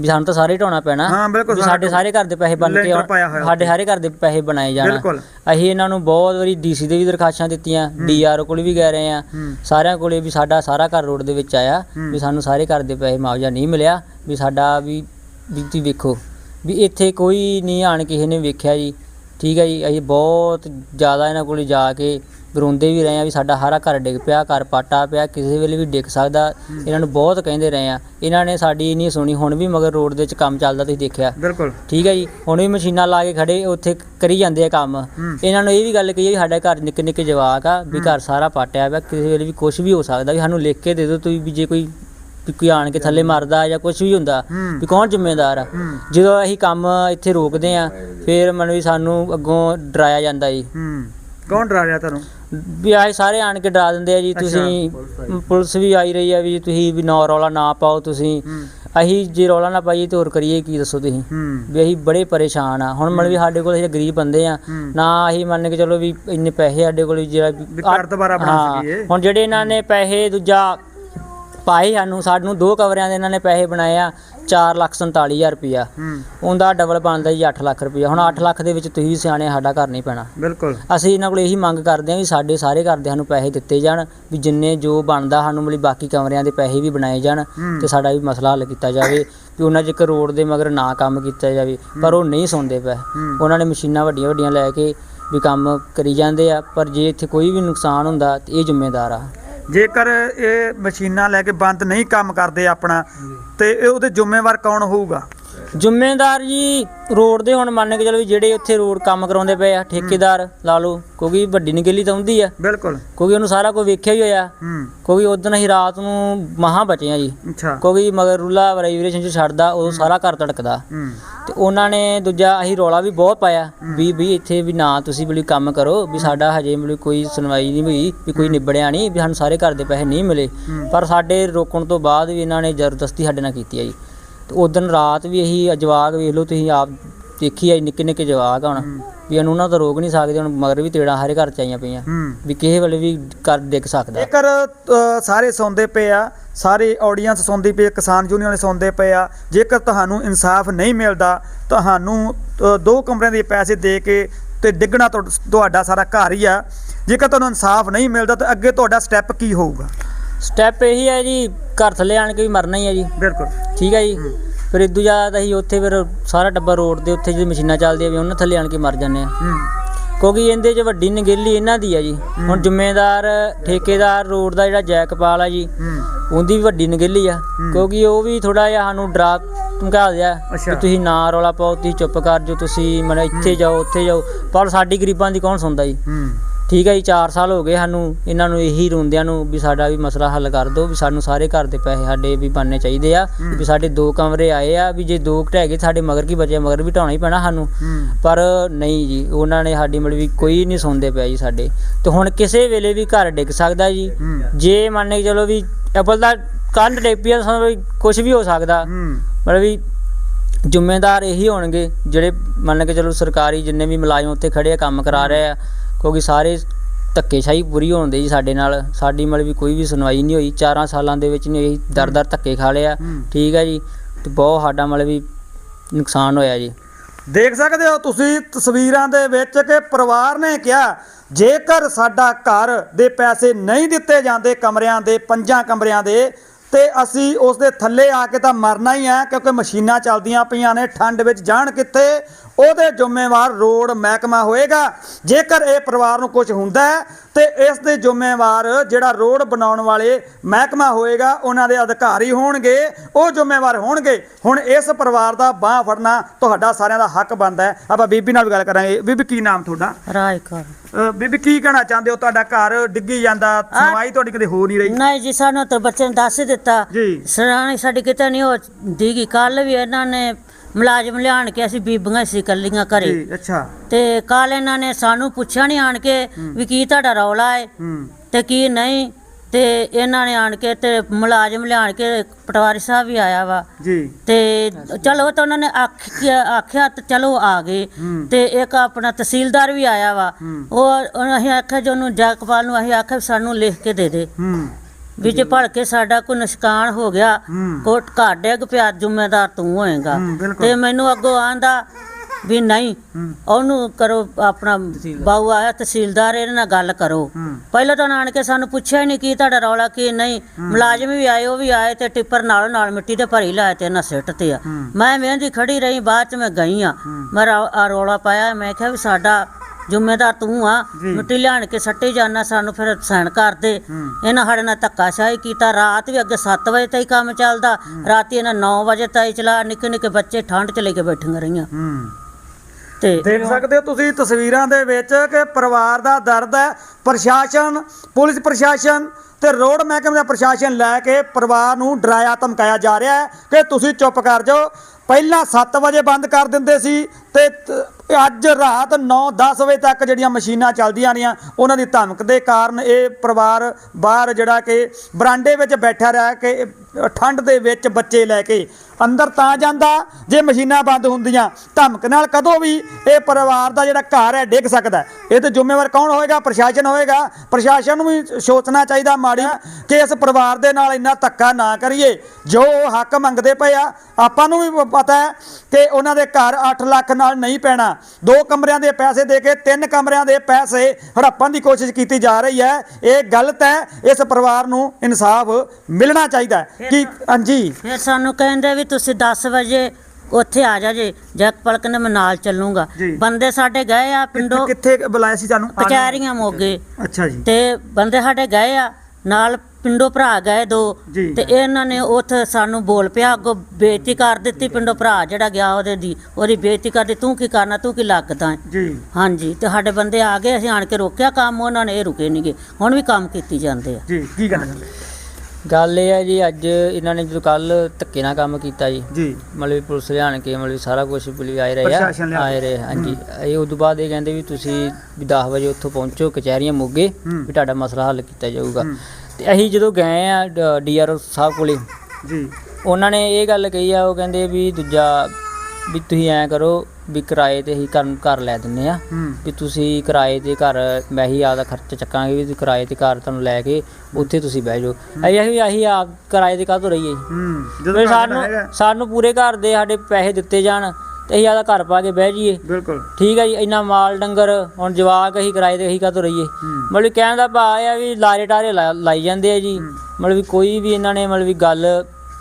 ਵੀ ਸਾਨੂੰ ਤਾਂ ਸਾਰੇ ਢਾਉਣਾ ਪੈਣਾ। ਹਾਂ, ਬਿਲਕੁਲ, ਵੀ ਸਾਡੇ ਸਾਰੇ ਘਰ ਦੇ ਪੈਸੇ ਬਣ ਕੇ ਲੈਂਟਰ ਆਉਣ- ਪਾਇਆ ਹੋਇਆ ਸਾਡੇ ਸਾਰੇ ਘਰ ਦੇ ਪੈਸੇ ਬਣਾਏ ਜਾਣ। ਬਿਲਕੁਲ। ਅਸੀਂ ਇਹਨਾਂ ਨੂੰ ਬਹੁਤ ਵਾਰੀ ਡੀਸੀ ਦੇ ਵੀ ਦਰਖਾਸਤਾਂ ਦਿੱਤੀਆਂ ਡੀਆਰ ਕੋਲ ਵੀ ਗਏ ਰਹੇ ਆ ਹੂੰ। ਸਾਰਿਆਂ ਕੋਲੇ ਵੀ ਸਾਡਾ ਸਾਰਾ ਘਰ ਰੋਡ ਦੇ ਵਿੱਚ ਆਇਆ ਵੀ ਸਾਨੂੰ ਸਾਰੇ ਘਰ ਦੇ ਪੈਸੇ ਮੁਆਵਜ਼ਾ ਨਹੀਂ ਮਿਲਿਆ ਵੀ ਸਾਡਾ ਵੀ ਵੀ ਤੁਸੀਂ ਵੇਖੋ ਵੀ ਇੱਥੇ ਕੋਈ ਨਹੀਂ ਆਣ ਕਿਸੇ ਨੇ ਵੇਖਿਆ ਜੀ। ਠੀਕ ਹੈ ਜੀ ਅਸੀਂ ਬਹੁਤ ਜ਼ਿਆਦਾ ਇਹਨਾਂ ਕੋਲੇ ਜਾ ਕੇ ਰੋਂਦੇ ਵੀ ਰਹੇ ਆ ਵੀ ਸਾਡਾ ਹਾਰਾ ਘਰ ਡਿੱਗ ਪਿਆ ਘਰ ਪਾਟਾ ਪਿਆ ਕਿਸੇ ਵੇਲੇ ਵੀ ਡਿੱਗ ਸਕਦਾ। ਇਹਨਾਂ ਨੂੰ ਬਹੁਤ ਕਹਿੰਦੇ ਰਹੇ ਆ। ਇਹਨਾਂ ਨੇ ਸਾਡੀ ਨਹੀਂ ਸੁਣੀ ਹੁਣ ਵੀ ਮਗਰ ਰੋਡ ਦੇ ਵਿੱਚ ਕੰਮ ਚੱਲਦਾ ਤੁਸੀਂ ਦੇਖਿਆ। ਬਿਲਕੁਲ। ਠੀਕ ਹੈ ਜੀ ਹੁਣ ਵੀ ਮਸ਼ੀਨਾਂ ਲਾ ਕੇ ਖੜੇ ਉੱਥੇ ਕਰੀ ਜਾਂਦੇ ਆ ਕੰਮ। ਇਹਨਾਂ ਨੂੰ ਇਹ ਵੀ ਗੱਲ ਕਹੀ ਵੀ ਸਾਡਾ ਘਰ ਨਿੱਕੇ ਨਿੱਕੇ ਜਵਾਕ ਆ ਵੀ ਘਰ ਸਾਰਾ ਪਾਟਿਆ ਪਿਆ ਕਿਸੇ ਵੇਲੇ ਵੀ ਕੁਝ ਵੀ ਹੋ ਸਕਦਾ ਵੀ ਸਾਨੂੰ ਲਿਖ ਕੇ ਦੇ ਦਿਓ ਤੁਸੀਂ ਵੀ ਜੇ ਕੋਈ ਵੀ ਕੋਈ ਆਣ ਕੇ ਥੱਲੇ ਮਰਦਾ ਜਾਂ ਕੁਝ ਵੀ ਹੁੰਦਾ। ਵੀ ਕੌਣ ਜ਼ਿੰਮੇਦਾਰ ਆ? ਜਦੋਂ ਅਸੀਂ ਕੰਮ ਇੱਥੇ ਰੋਕਦੇ ਆ ਫਿਰ ਮਨ ਵੀ ਸਾਨੂੰ ਅੱਗੋਂ ਡਰਾਇਆ ਜਾਂਦਾ ਜੀ। ਕੌਣ ਡਰਾ ਰਿਹਾ ਤੁਹਾਨੂੰ? ਵੀ ਆਏ ਸਾਰੇ ਆਣ ਕੇ ਡਰਾ ਦਿੰਦੇ ਆ ਜੀ ਤੁਸੀਂ ਪੁਲਿਸ ਵੀ ਆਈ ਰਹੀ ਆ ਵੀ ਤੁਸੀਂ ਵੀ ਨੌ ਰੌਲਾ ਨਾ ਪਾਓ ਤੁਸੀਂ ਅਸੀਂ ਜੇ ਰੌਲਾ ਨਾ ਪਾਈਏ ਤੇ ਹੋਰ ਕਰੀਏ ਕੀ ਦੱਸੋ ਤੁਸੀਂ? ਵੀ ਅਸੀਂ ਬੜੇ ਪਰੇਸ਼ਾਨ ਆ। ਹੁਣ ਮਤਲਬ ਵੀ ਸਾਡੇ ਕੋਲ ਅਸੀਂ ਗਰੀਬ ਬੰਦੇ ਆ। ਨਾ ਅਸੀਂ ਮੰਨ ਕੇ ਚਲੋ ਵੀ ਇੰਨੇ ਪੈਸੇ ਸਾਡੇ ਕੋਲ ਜਿਹੜਾ ਘਰ ਦੁਬਾਰਾ ਬਣਾ ਸਕੀਏ। ਹੁਣ ਜਿਹੜੇ ਇਹਨਾਂ ਨੇ ਪੈਸੇ ਦੂਜਾ ਪਾਏ ਸਾਨੂੰ ਸਾਨੂੰ ਦੋ ਕਵਰਿਆਂ ਦੇ ਇਹਨਾਂ ਨੇ ਪੈਸੇ ਬਣਾਏ ਆ। 4 ਲੱਖ 47000 ਰੁਪਇਆ। ਹੂੰ। ਉਹਦਾ ਡਬਲ ਬਣਦਾ ਜੀ 8 ਲੱਖ ਰੁਪਇਆ। ਹੁਣ 8 ਲੱਖ ਦੇ ਵਿੱਚ ਤੁਸੀਂ ਸਿਆਣੇ ਸਾਡਾ ਘਰ ਨਹੀਂ ਪੈਣਾ। ਬਿਲਕੁਲ। ਅਸੀਂ ਇਹਨਾਂ ਕੋਲ ਇਹੀ ਮੰਗ ਕਰਦੇ ਹਾਂ ਵੀ ਸਾਡੇ ਸਾਰੇ ਘਰ ਦੇ ਸਾਨੂੰ ਪੈਸੇ ਦਿੱਤੇ ਜਾਣ ਵੀ ਜਿੰਨੇ ਜੋ ਬਣਦਾ ਸਾਨੂੰ ਮਤਲਬ ਬਾਕੀ ਕਮਰਿਆਂ ਦੇ ਪੈਸੇ ਵੀ ਬਣਾਏ ਜਾਣ। ਤੇ ਸਾਡਾ ਵੀ ਮਸਲਾ ਹੱਲ ਕੀਤਾ ਜਾਵੇ ਵੀ ਉਹਨਾਂ ਚਿਰ ਰੋਡ ਦੇ ਮਗਰ ਨਾ ਕੰਮ ਕੀਤਾ ਜਾਵੇ ਪਰ ਉਹ ਨਹੀਂ ਸੁਣਦੇ ਪਏ। ਉਹਨਾਂ ਨੇ ਮਸ਼ੀਨਾਂ ਵੱਡੀਆਂ ਵੱਡੀਆਂ ਲੈ ਕੇ ਵੀ ਕੰਮ ਕਰੀ ਜਾਂਦੇ ਆ ਪਰ ਜੇ ਇੱਥੇ ਕੋਈ ਵੀ ਨੁਕਸਾਨ ਹੁੰਦਾ ਤੇ ਇਹ ਜ਼ਿੰਮੇਦਾਰ ਆ। ਜੇਕਰ ਇਹ ਮਸ਼ੀਨਾਂ ਲੈ ਕੇ ਬੰਦ ਨਹੀਂ ਕੰਮ ਕਰਦੇ ਆਪਣਾ ਤੇ ਇਹ ਉਹਦੇ ਜ਼ਿੰਮੇਵਾਰ ਕੌਣ ਹੋਊਗਾ? ਜ਼ਿੰਮੇਦਾਰ ਜੀ ਰੋਡ ਦੇ ਹੁਣ ਮੰਨ ਕੇ ਚਲੋ ਵੀ ਜਿਹੜੇ ਉੱਥੇ ਰੋਡ ਕੰਮ ਕਰਾਉਂਦੇ ਪਏ ਆ ਠੇਕੇਦਾਰ ਲਾ ਲਓ ਕਿਉਂਕਿ ਵੱਡੀ ਨਿਗਲੀ ਤਾਂ ਹੁੰਦੀ ਆ। ਬਿਲਕੁਲ। ਕਿਉਂਕਿ ਉਹਨੂੰ ਸਾਰਾ ਕੁਝ ਵੇਖਿਆ ਹੀ ਹੋਇਆ। ਹੂੰ। ਕਿਉਂਕਿ ਉਦੋਂ ਅਸੀਂ ਰਾਤ ਨੂੰ ਮਹਾ ਬਚੇ ਆ ਜੀ। ਅੱਛਾ। ਕਿਉਂਕਿ ਮਗਰ ਰੂਲਾ ਵਾਈਬ੍ਰੇਸ਼ਨ ਚ ਛੱਡਦਾ ਉਹ ਸਾਰਾ ਘਰ ਧੜਕਦਾ। ਹੂੰ। ਤੇ ਉਹਨਾਂ ਨੇ ਦੂਜਾ ਅਸੀਂ ਰੌਲਾ ਵੀ ਬਹੁਤ ਪਾਇਆ ਵੀ ਵੀ ਇੱਥੇ ਵੀ ਨਾ ਤੁਸੀਂ ਬਲੀ ਕੰਮ ਕਰੋ ਵੀ ਸਾਡਾ ਹਜੇ ਬਲੀ ਕੋਈ ਸੁਣਵਾਈ ਨਹੀਂ ਹੋਈ ਵੀ ਕੋਈ ਨਿਬੜਿਆ ਨਹੀਂ ਵੀ ਸਾਨੂੰ ਸਾਰੇ ਘਰ ਦੇ ਪੈਸੇ ਨਹੀਂ ਮਿਲੇ। ਪਰ ਸਾਡੇ ਰੋਕਣ ਤੋਂ ਬਾਅਦ ਵੀ ਇਹਨਾਂ ਨੇ ਜ਼ਬਰਦਸਤੀ ਸਾਡੇ ਨਾਲ ਕੀਤੀ ਆ ਜੀ। ਤੇ ਉਦੋਂ ਰਾਤ ਵੀ ਇਹੀ ਜਵਾਕ ਵੇਖ ਲਓ ਤੁਸੀਂ ਆਪ ਦੇਖੀ ਆ ਜੀ, ਨਿੱਕੇ ਨਿੱਕੇ ਜਵਾਕ ਹੁਣ ਵੀ ਇਹਨੂੰ ਉਹਨਾਂ ਤੋਂ ਰੋਕ ਨਹੀਂ ਸਕਦੇ ਹੁਣ ਮਗਰ ਵੀ ਤੇੜਾ ਹਰੇ ਘਰ ਚ ਆਈਆਂ ਪਈਆਂ। ਹੂੰ। ਵੀ ਕਿਸੇ ਵੇਲੇ ਵੀ ਕਰ ਡਿੱਗ ਸਕਦਾ। ਜੇਕਰ ਅ, ਸਾਰੇ ਸੌਂਦੇ ਪਏ ਆ ਸਾਰੇ ਆਡੀਅנס ਸੌਂਦੀ ਪਈ ਆ, ਕਿਸਾਨ ਯੂਨੀਅਨ ਵਾਲੇ ਸੌਂਦੇ ਪਏ ਆ। ਜੇਕਰ ਤੁਹਾਨੂੰ ਇਨਸਾਫ ਨਹੀਂ ਮਿਲਦਾ ਤੁਹਾਨੂੰ ਅ, ਦੋ ਕਮਰਿਆਂ ਦੇ ਪੈਸੇ ਦੇ ਕੇ ਤੇ ਡਿੱਗਣਾ ਤੁਹਾ- ਤੁਹਾਡਾ ਸਾਰਾ ਘਰ ਹੀ ਆ। ਜੇਕਰ ਤੁਹਾਨੂੰ ਇਨਸਾਫ ਨਹੀਂ ਮਿਲਦਾ ਤਾਂ ਅੱਗੇ ਤੁਹਾਡਾ ਸਟੈਪ ਕੀ ਹੋਊਗਾ? ਸਟੈਪ ਇਹੀ ਹੈ ਜੀ ਘਰ ਥੱਲੇ ਆਣ ਕੇ ਵੀ ਮਰਨਾ ਹੀ ਹੈ ਜੀ। ਬਿਲਕੁਲ। ਠੀਕ ਹੈ ਜੀ। ਫਿਰ ਇਦੋਂ ਜ਼ਿਆਦਾ ਅਸੀਂ ਉੱਥੇ ਫਿਰ ਸਾਰਾ ਡੱਬਾ ਰੋਡ ਦੇ ਉੱਥੇ ਜਿਹੜੀ ਮਸ਼ੀਨਾਂ ਚੱਲਦੀਆਂ ਵੀ ਉਹਨਾਂ ਥੱਲੇ ਆਣ ਕੇ ਮਰ ਜਾਂਦੇ ਆ। ਹੂੰ। ਕਿਉਂਕਿ ਇਹਦੇ 'ਚ ਵੱਡੀ ਨਗੇਲੀ ਇਹਨਾਂ ਦੀ ਆ ਜੀ। ਹੁਣ ਜ਼ਿੰਮੇਦਾਰ ਠੇਕੇਦਾਰ ਰੋਡ ਦਾ ਜਿਹੜਾ ਜੈਕਪਾਲ ਆ ਜੀ ਉਹਦੀ ਵੀ ਵੱਡੀ ਨਗੇਲੀ ਆ। ਕਿਉਂਕਿ ਉਹ ਵੀ ਥੋੜਾ ਜਿਹਾ ਸਾਨੂੰ ਡਰਾ ਧਮਕਾ ਦਿਆ। ਕਿ ਤੁਸੀਂ ਨਾ ਰੌਲਾ ਪਾਓ ਤੁਸੀਂ ਚੁੱਪ ਕਰ ਜਾਓ ਤੁਸੀਂ ਮਨ ਇੱਥੇ ਜਾਓ ਉੱਥੇ ਜਾਓ। ਪਰ ਸਾਡੀ ਗਰੀਬਾਂ ਦੀ ਕੌਣ ਸੁਣਦਾ ਜੀ? ਠੀਕ ਹੈ ਜੀ 4 ਸਾਲ ਹੋ ਗਏ ਸਾਨੂੰ ਇਹਨਾਂ ਨੂੰ ਇਹੀ ਰੋਂਦਿਆਂ ਨੂੰ ਵੀ ਸਾਡਾ ਵੀ ਮਸਲਾ ਹੱਲ ਕਰ ਦਿਓ ਵੀ ਸਾਨੂੰ ਸਾਰੇ ਘਰ ਦੇ ਪੈਸੇ ਸਾਡੇ ਵੀ ਬਣਨੇ ਚਾਹੀਦੇ ਆ ਵੀ ਸਾਡੇ ਦੋ ਕਮਰੇ ਆਏ ਆ ਵੀ ਜੇ ਦੋ ਢਹਿ ਗਏ ਸਾਡੇ ਮਗਰ ਕੀ ਬਚਿਆ ਮਗਰ ਵੀ ਢਾਉਣਾ ਹੀ ਪੈਣਾ ਸਾਨੂੰ। ਪਰ ਨਹੀਂ ਜੀ ਉਹਨਾਂ ਨੇ ਸਾਡੀ ਮਤਲਬ ਵੀ ਕੋਈ ਨਹੀਂ ਸੁਣਦੇ ਪਿਆ ਜੀ ਸਾਡੇ। ਤੇ ਹੁਣ ਕਿਸੇ ਵੇਲੇ ਵੀ ਘਰ ਡਿੱਗ ਸਕਦਾ ਜੀ। ਜੇ ਮੰਨ ਕੇ ਚਲੋ ਵੀ ਐਪਲ ਦਾ ਕੰਧ ਡਿੱਗ ਪਈ ਕੁਝ ਵੀ ਹੋ ਸਕਦਾ। ਮਤਲਬ ਵੀ ਜ਼ਿੰਮੇਦਾਰ ਇਹੀ ਹੋਣਗੇ ਜਿਹੜੇ ਮੰਨ ਕੇ ਚਲੋ ਸਰਕਾਰੀ ਜਿੰਨੇ ਵੀ ਮੁਲਾਜ਼ਮ ਉੱਥੇ ਖੜੇ ਆ ਕੰਮ ਕਰਾ ਰਹੇ ਆ। ਕਿਉਂਕਿ ਸਾਰੇ ਧੱਕੇਸ਼ਾਹੀ ਪੂਰੀ ਹੋਣ ਦੇ ਜੀ ਸਾਡੇ ਨਾਲ। ਸਾਡੀ ਮਤਲਬ ਵੀ ਕੋਈ ਵੀ ਸੁਣਵਾਈ ਨਹੀਂ ਹੋਈ। 4 ਸਾਲਾਂ ਦੇ ਵਿੱਚ ਨਹੀਂ ਦਰ ਦਰ ਧੱਕੇ ਖਾ ਲਿਆ। ਠੀਕ ਹੈ ਜੀ। ਤੇ ਬਹੁਤ ਸਾਡਾ ਮਤਲਬ ਵੀ ਨੁਕਸਾਨ ਹੋਇਆ ਜੀ। ਦੇਖ ਸਕਦੇ ਹੋ ਤੁਸੀਂ ਤਸਵੀਰਾਂ ਦੇ ਵਿੱਚ ਕਿ ਪਰਿਵਾਰ ਨੇ ਕਿਹਾ ਜੇਕਰ ਸਾਡਾ ਘਰ ਦੇ ਪੈਸੇ ਨਹੀਂ ਦਿੱਤੇ ਜਾਂਦੇ ਕਮਰਿਆਂ ਦੇ ਪੰਜਾਂ ਕਮਰਿਆਂ ਦੇ ਤੇ ਅਸੀਂ ਉਸ ਦੇ ਥੱਲੇ ਆ ਕੇ ਤਾਂ ਮਰਨਾ ਹੀ ਹੈ ਕਿਉਂਕਿ ਮਸ਼ੀਨਾਂ ਚੱਲਦੀਆਂ ਪਈਆਂ ਨੇ, ਠੰਡ ਵਿੱਚ ਜਾਣ ਕਿੱਥੇ? ਉਹਦੇ ਜ਼ਿੰਮੇਵਾਰ ਰੋਡ ਮਹਿਕਮਾ ਹੋਏਗਾ। ਜੇਕਰ ਇਹ ਪਰਿਵਾਰ ਨੂੰ ਕੁਝ ਹੁੰਦਾ ਤੇ ਇਸ ਦੇ ਜ਼ਿੰਮੇਵਾਰ ਜਿਹੜਾ ਰੋਡ ਬਣਾਉਣ ਵਾਲੇ ਮਹਿਕਮਾ ਹੋਏਗਾ ਉਹਨਾਂ ਦੇ ਅਧਿਕਾਰੀ ਹੋਣਗੇ ਉਹ ਜ਼ਿੰਮੇਵਾਰ ਹੋਣਗੇ। ਹੁਣ ਇਸ ਪਰਿਵਾਰ ਦਾ ਬਾਹ ਫੜਨਾ ਤੁਹਾਡਾ ਸਾਰਿਆਂ ਦਾ ਹੱਕ ਬਣਦਾ ਹੈ। ਆਪਾਂ ਬੀਬੀ ਨਾਲ ਵੀ ਗੱਲ ਕਰਾਂਗੇ। ਬੀਬੀ ਕੀ ਨਾਮ ਤੁਹਾਡਾ? ਰਾਜ ਕਰ ਅ, ਬੀਬੀ ਕੀ ਕਹਿਣਾ ਚਾਹੁੰਦੇ ਹੋ? ਤੁਹਾਡਾ ਘਰ ਡਿੱਗੀ ਜਾਂਦਾ ਸੁਣਵਾਈ ਤੁਹਾਡੀ ਕਦੇ ਹੋ ਨਹੀਂ ਰਹੀ? ਨਹੀਂ ਜੀ ਸਾਨੂੰ ਤਾਂ ਬੱਚੇ ਨੇ ਦੱਸ ਹੀ ਦਿੱਤਾ। ਜੀ। ਸਰਾਣੀ ਸਾਡੀ ਕਿਤੇ ਨਹੀਂ ਹੋ ਦੀਗੀ ਕੱਲ ਵੀ ਇਹਨਾਂ ਨੇ ਮੁਲਾਜ਼ਮ ਲਿਆਣ ਕੇ ਅਸੀਂ ਬੀਬੀਆਂ ਸੀ ਕੱਲੀਆਂ ਘਰੇ। ਜੀ ਅੱਛਾ। ਤੇ ਕੱਲ ਇਹਨਾਂ ਨੇ ਸਾਨੂੰ ਪੁੱਛਿਆ ਨਹੀਂ ਆਣ ਕੇ ਵੀ ਕੀ ਤੁਹਾਡਾ ਰੌਲਾ ਹੈ ਹੂੰ। ਤੇ ਕੀ ਨਹੀਂ ਤੇ ਇਹਨਾਂ ਨੇ ਆਣ ਕੇ ਤੇ ਮੁਲਾਜ਼ਮ ਲਿਆਣ ਕੇ ਪਟਵਾਰੀ ਸਾਹਿਬ ਵੀ ਆਇਆ ਵਾ। ਜੀ। ਤੇ ਚਲੋ ਤਾਂ ਉਹਨਾਂ ਨੇ ਆਖਿਆ ਆਖਿਆ ਤੇ ਚਲੋ ਆ ਗਏ। ਤੇ ਇੱਕ ਆਪਣਾ ਤਹਿਸੀਲਦਾਰ ਵੀ ਆਇਆ ਵਾ। ਉਹ ਉਹਨੂੰ ਅਸੀਂ ਆਖਿਆ ਜੋ ਉਹਨੂੰ ਜਗਪਾਲ ਨੂੰ ਅਸੀਂ ਆਖਿਆ ਵੀ ਸਾਨੂੰ ਲਿਖ ਕੇ ਦੇ ਦੇ। ਹੂੰ। ਵੀ ਜੇ ਭੜ ਕੇ ਸਾਡਾ ਕੋਈ ਨੁਕਸਾਨ ਹੋ ਗਿਆ ਹੂੰ। ਕੋਟ ਘਰ ਡਿੱਗ ਪਿਆ ਜ਼ਿੰਮੇਦਾਰ ਤੂੰ ਹੋਏਗਾ। ਹੂੰ, ਬਿਲਕੁਲ। ਤੇ ਮੈਨੂੰ ਅੱਗੋਂ ਆਂਦਾ ਵੀ ਨਹੀਂ ਉਹਨੂੰ ਕਰੋ ਆਪਣਾ ਬਾਊ ਆਇਆ ਤਹਿਸੀਲਦਾਰ ਇਹਦੇ ਨਾਲ ਗੱਲ ਕਰੋ। ਹੂੰ। ਪਹਿਲਾਂ ਤਾਂ ਆਣ ਕੇ ਸਾਨੂੰ ਪੁੱਛਿਆ ਹੀ ਨਹੀਂ ਕੀ ਤੁਹਾਡਾ ਰੌਲਾ ਕੀ ਨਹੀਂ। ਮੁਲਾਜ਼ਮ ਵੀ ਆਏ ਉਹ ਵੀ ਆਏ ਤੇ ਟਿੱਪਰ ਨਾਲ ਨਾਲ ਮਿੱਟੀ ਤੇ ਭਰੀ ਲਾਏ ਤੇ ਇਹਨਾਂ ਸਿੱਟ ਤੇ ਆ। ਮੈਂ ਮਹਿੰਦੀ ਖੜੀ ਰਹੀ ਬਾਅਦ ਚ ਮੈਂ ਗਈ ਆ। ਮੈਂ ਰੌ- ਆ ਰੌਲਾ ਪਾਇਆ ਮੈਂ ਕਿਹਾ ਵੀ ਸਾਡਾ ਜ਼ਿੰਮੇਦਾਰ ਤੂੰ ਆ। ਮਿੱਟੀ ਲਿਆਣ ਕੇ ਸੱਟੀ ਜਾਣਾ ਸਾਨੂੰ ਫਿਰ ਸਹਿਣ ਕਰ ਦੇ। ਇਹਨਾਂ ਸਾਡੇ ਨਾਲ ਧੱਕਾਸ਼ਾਹੀ ਕੀਤਾ। ਰਾਤ ਵੀ ਅੱਗੇ 7 ਵਜੇ ਤਾਈਂ ਕੰਮ ਚੱਲਦਾ। ਰਾਤੀ ਇਹਨਾਂ 9 ਵਜੇ ਤਾਈਂ ਚਲਾ। ਨਿੱਕੇ ਨਿੱਕੇ ਬੱਚੇ ਠੰਡ ਚ ਲੈ ਕੇ ਬੈਠੀਆਂ ਰਹੀਆਂ। ਹੂੰ। ਤੇ ਦੇਖ ਸਕਦੇ ਹੋ ਤੁਸੀਂ ਤਸਵੀਰਾਂ ਦੇ ਵਿੱਚ ਕਿ ਪਰਿਵਾਰ ਦਾ ਦਰਦ ਹੈ। ਪ੍ਰਸ਼ਾਸਨ ਪੁਲਿਸ ਪ੍ਰਸ਼ਾਸਨ ਤੇ ਰੋਡ ਮਹਿਕਮੇ ਦਾ ਪ੍ਰਸ਼ਾਸਨ ਲੈ ਕੇ ਪਰਿਵਾਰ ਨੂੰ ਡਰਾਇਆ ਧਮਕਾਇਆ ਜਾ ਰਿਹਾ ਹੈ ਕਿ ਤੁਸੀਂ ਚੁੱਪ ਕਰ ਜਾਓ। ਪਹਿਲਾਂ 7 ਵਜੇ ਬੰਦ ਕਰ ਦਿੰਦੇ ਸੀ ਤੇ ਤ- ਅੱਜ ਰਾਤ 9-10 ਵਜੇ ਤੱਕ ਜਿਹੜੀਆਂ ਮਸ਼ੀਨਾਂ ਚੱਲਦੀਆਂ ਰਹੀਆਂ, ਉਹਨਾਂ ਦੀ ਧਮਕ ਦੇ ਕਾਰਨ ਇਹ ਪਰਿਵਾਰ ਬਾਹਰ ਜਿਹੜਾ ਕਿ ਬਰਾਂਡੇ ਵਿੱਚ ਬੈਠਾ ਰਿਹਾ ਕਿ ਠੰਡ ਦੇ ਵਿੱਚ ਬੱਚੇ ਲੈ ਕੇ ਅੰਦਰ ਤਾਂ ਜਾਂਦਾ, ਜੇ ਮਸ਼ੀਨਾਂ ਬੰਦ ਹੁੰਦੀਆਂ, ਧਮਕ ਨਾਲ ਕਦੋਂ ਵੀ ਇਹ ਪਰਿਵਾਰ ਦਾ ਜਿਹੜਾ ਘਰ ਹੈ ਡਿੱਗ ਸਕਦਾ ਇਹ ਤੇ ਜ਼ਿੰਮੇਵਾਰ ਕੌਣ ਹੋਏਗਾ? ਪ੍ਰਸ਼ਾਸਨ ਹੋਏਗਾ। ਪ੍ਰਸ਼ਾਸਨ ਨੂੰ ਵੀ ਸੋਚਣਾ ਚਾਹੀਦਾ ਮਾੜੀ ਕਿ ਇਸ ਪਰਿਵਾਰ ਦੇ ਨਾਲ ਇੰਨਾ ਧੱਕਾ ਨਾ ਕਰੀਏ। ਜੋ ਉਹ ਹੱਕ ਮੰਗਦੇ ਪਏ ਆ, ਆਪਾਂ ਨੂੰ ਵੀ ਪਤਾ ਹੈ ਕਿ ਉਹਨਾਂ ਦੇ ਘਰ 8 ਲੱਖ ਨਾਲ ਨਹੀਂ ਪੈਣਾ। ਦੋ ਕਮਰਿਆਂ ਦੇ ਪੈਸੇ ਦੇ ਕੇ ਤਿੰਨ ਕਮਰਿਆਂ ਦੇ ਪੈਸੇ ਹੜੱਪਣ ਦੀ ਕੋਸ਼ਿਸ਼ ਕੀਤੀ ਜਾ ਰਹੀ ਹੈ। ਇਹ ਗਲਤ ਹੈ। ਇਸ ਪਰਿਵਾਰ ਨੂੰ ਇਨਸਾਫ ਮਿਲਣਾ ਚਾਹੀਦਾ ਹੈ। ਕਿ ਹਾਂਜੀ। ਫਿਰ ਸਾਨੂੰ ਕਹਿੰਦੇ ਵੀ ਤੁਸੀਂ 10 ਵਜੇ ਉੱਥੇ ਆ ਜਾ ਜੇ। ਜਗਪਾਲ ਕਹਿੰਦੇ ਮੈਂ ਨਾਲ ਚੱਲੂਗਾ। ਜੀ। ਬੰਦੇ ਸਾਡੇ ਗਏ ਆ ਪਿੰਡੋਂ। ਕਿੱਥੇ ਬੁਲਾਇਆ ਸੀ ਤੁਹਾਨੂੰ? ਕਚਹਿਰੀਆਂ ਮੋਗੇ। ਅੱਛਾ ਜੀ। ਤੇ ਬੰਦੇ ਸਾਡੇ ਗਏ ਆ। ਨਾਲ ਪਿੰਡੋਂ ਭਰਾ ਗਏ ਦੋ ਜੀ। ਤੇ ਇਹਨਾਂ ਨੇ ਉੱਥੇ ਸਾਨੂੰ ਬੋਲ ਪਿਆ ਅੱਗੋਂ ਬੇਇੱਜ਼ਤੀ ਕਰ ਦਿੱਤੀ ਪਿੰਡੋਂ ਭਰਾ ਜਿਹੜਾ ਗਿਆ ਉਹਦੇ ਦੀ ਉਹਦੀ ਬੇਇੱਜ਼ਤੀ ਕਰਦੀ ਤੂੰ ਕੀ ਕਰਨਾ ਤੂੰ ਕੀ ਲੱਗਦਾ ਹੈ? ਜੀ ਹਾਂਜੀ ਤੇ ਸਾਡੇ ਬੰਦੇ ਆ ਗਏ ਅਸੀਂ ਆਣ ਕੇ ਰੋਕਿਆ ਕੰਮ ਉਹਨਾਂ ਨੇ ਇਹ ਰੁਕੇ ਨਹੀਂਗੇ ਹੁਣ ਵੀ ਕੰਮ ਕੀਤੀ ਜਾਂਦੇ ਆ ਜੀ ਕੀ ਕਹਿਣਾ ਚਾਹੁੰਦੇ ਗੱਲ ਇਹ ਹੈ ਜੀ ਅੱਜ ਇਹਨਾਂ ਨੇ ਜਦੋਂ ਕੱਲ ਧੱਕੇ ਨਾਲ ਕੰਮ ਕੀਤਾ ਜੀ ਜੀ ਮਤਲਬ ਵੀ ਪੁਲਿਸ ਲਿਆਣ ਕੇ ਮਤਲਬ ਵੀ ਸਾਰਾ ਕੁਝ ਪੁਲਿਸ ਆਏ ਰਹੇ ਆ ਪ੍ਰਸ਼ਾਸਨ ਲਿਆ ਆਏ ਰਹੇ ਹਾਂਜੀ ਇਹ ਉਦੋਂ ਬਾਅਦ ਇਹ ਕਹਿੰਦੇ ਵੀ ਤੁਸੀਂ ਵੀ 10 ਵਜੇ ਉੱਥੋਂ ਪਹੁੰਚੋ ਕਚਹਿਰੀਆਂ ਮੋਗੇ ਹੂੰ। ਵੀ ਤੁਹਾਡਾ ਮਸਲਾ ਹੱਲ ਕੀਤਾ ਜਾਊਗਾ ਹੂੰ। ਤੇ ਅਸੀਂ ਜਦੋਂ ਗਏ ਆ ਡੀਆਰਓ ਸਾਹਿਬ ਕੋਲੇ ਜੀ। ਉਹਨਾਂ ਨੇ ਇਹ ਗੱਲ ਕਹੀ ਆ ਉਹ ਕਹਿੰਦੇ ਵੀ ਦੂਜਾ ਵੀ ਤੁਸੀਂ ਐਂ ਕਰੋ ਵੀ ਕਿਰਾਏ ਤੇ ਹੀ ਘਰ ਘਰ ਲੈ ਦਿੰਨੇ ਆ। ਵੀ ਤੁਸੀਂ ਕਿਰਾਏ ਤੇ ਘਰ ਮੈਂ ਹੀ ਆਪਦਾ ਖਰਚਾ ਚੱਕਾਂਗੇ ਵੀ ਤੁਸੀਂ ਕਿਰਾਏ ਤੇ ਘਰ ਤੁਹਾਨੂੰ ਲੈ ਕੇ ਉੱਥੇ ਤੁਸੀਂ ਬਹਿ ਜਾਓ। ਅਸੀਂ ਵੀ ਅਸੀਂ ਆ ਕਿਰਾਏ ਤੇ ਕਾਹਤੋਂ ਰਹੀਏ? ਹੂੰ। ਵੀ ਜਦੋਂ ਸਾਨੂੰ ਸਾਨੂੰ ਪੂਰੇ ਘਰ ਦੇ ਸਾਡੇ ਪੈਸੇ ਦਿੱਤੇ ਜਾਣ। ਤੇ ਅਸੀਂ ਆਦਾ ਘਰ ਪਾ ਕੇ ਬਹਿ ਜਾਈਏ। ਬਿਲਕੁਲ। ਠੀਕ ਹੈ ਜੀ ਇੰਨਾ ਮਾਲ ਡੰਗਰ ਹੁਣ ਜਵਾਕ ਅਸੀਂ ਕਿਰਾਏ ਤੇ ਅਸੀਂ ਕਾਹਤੋਂ ਰਹੀਏ? ਮਤਲਬ ਕਹਿਣ ਦਾ ਇਹ ਆ ਵੀ ਲਾਰੇ ਟਾਰੇ ਲਾਈ ਜਾਂਦੇ ਆ ਜੀ। ਮਤਲਬ ਵੀ ਕੋਈ ਵੀ ਇਹਨਾਂ ਨੇ ਮਤਲਬ ਵੀ ਗੱਲ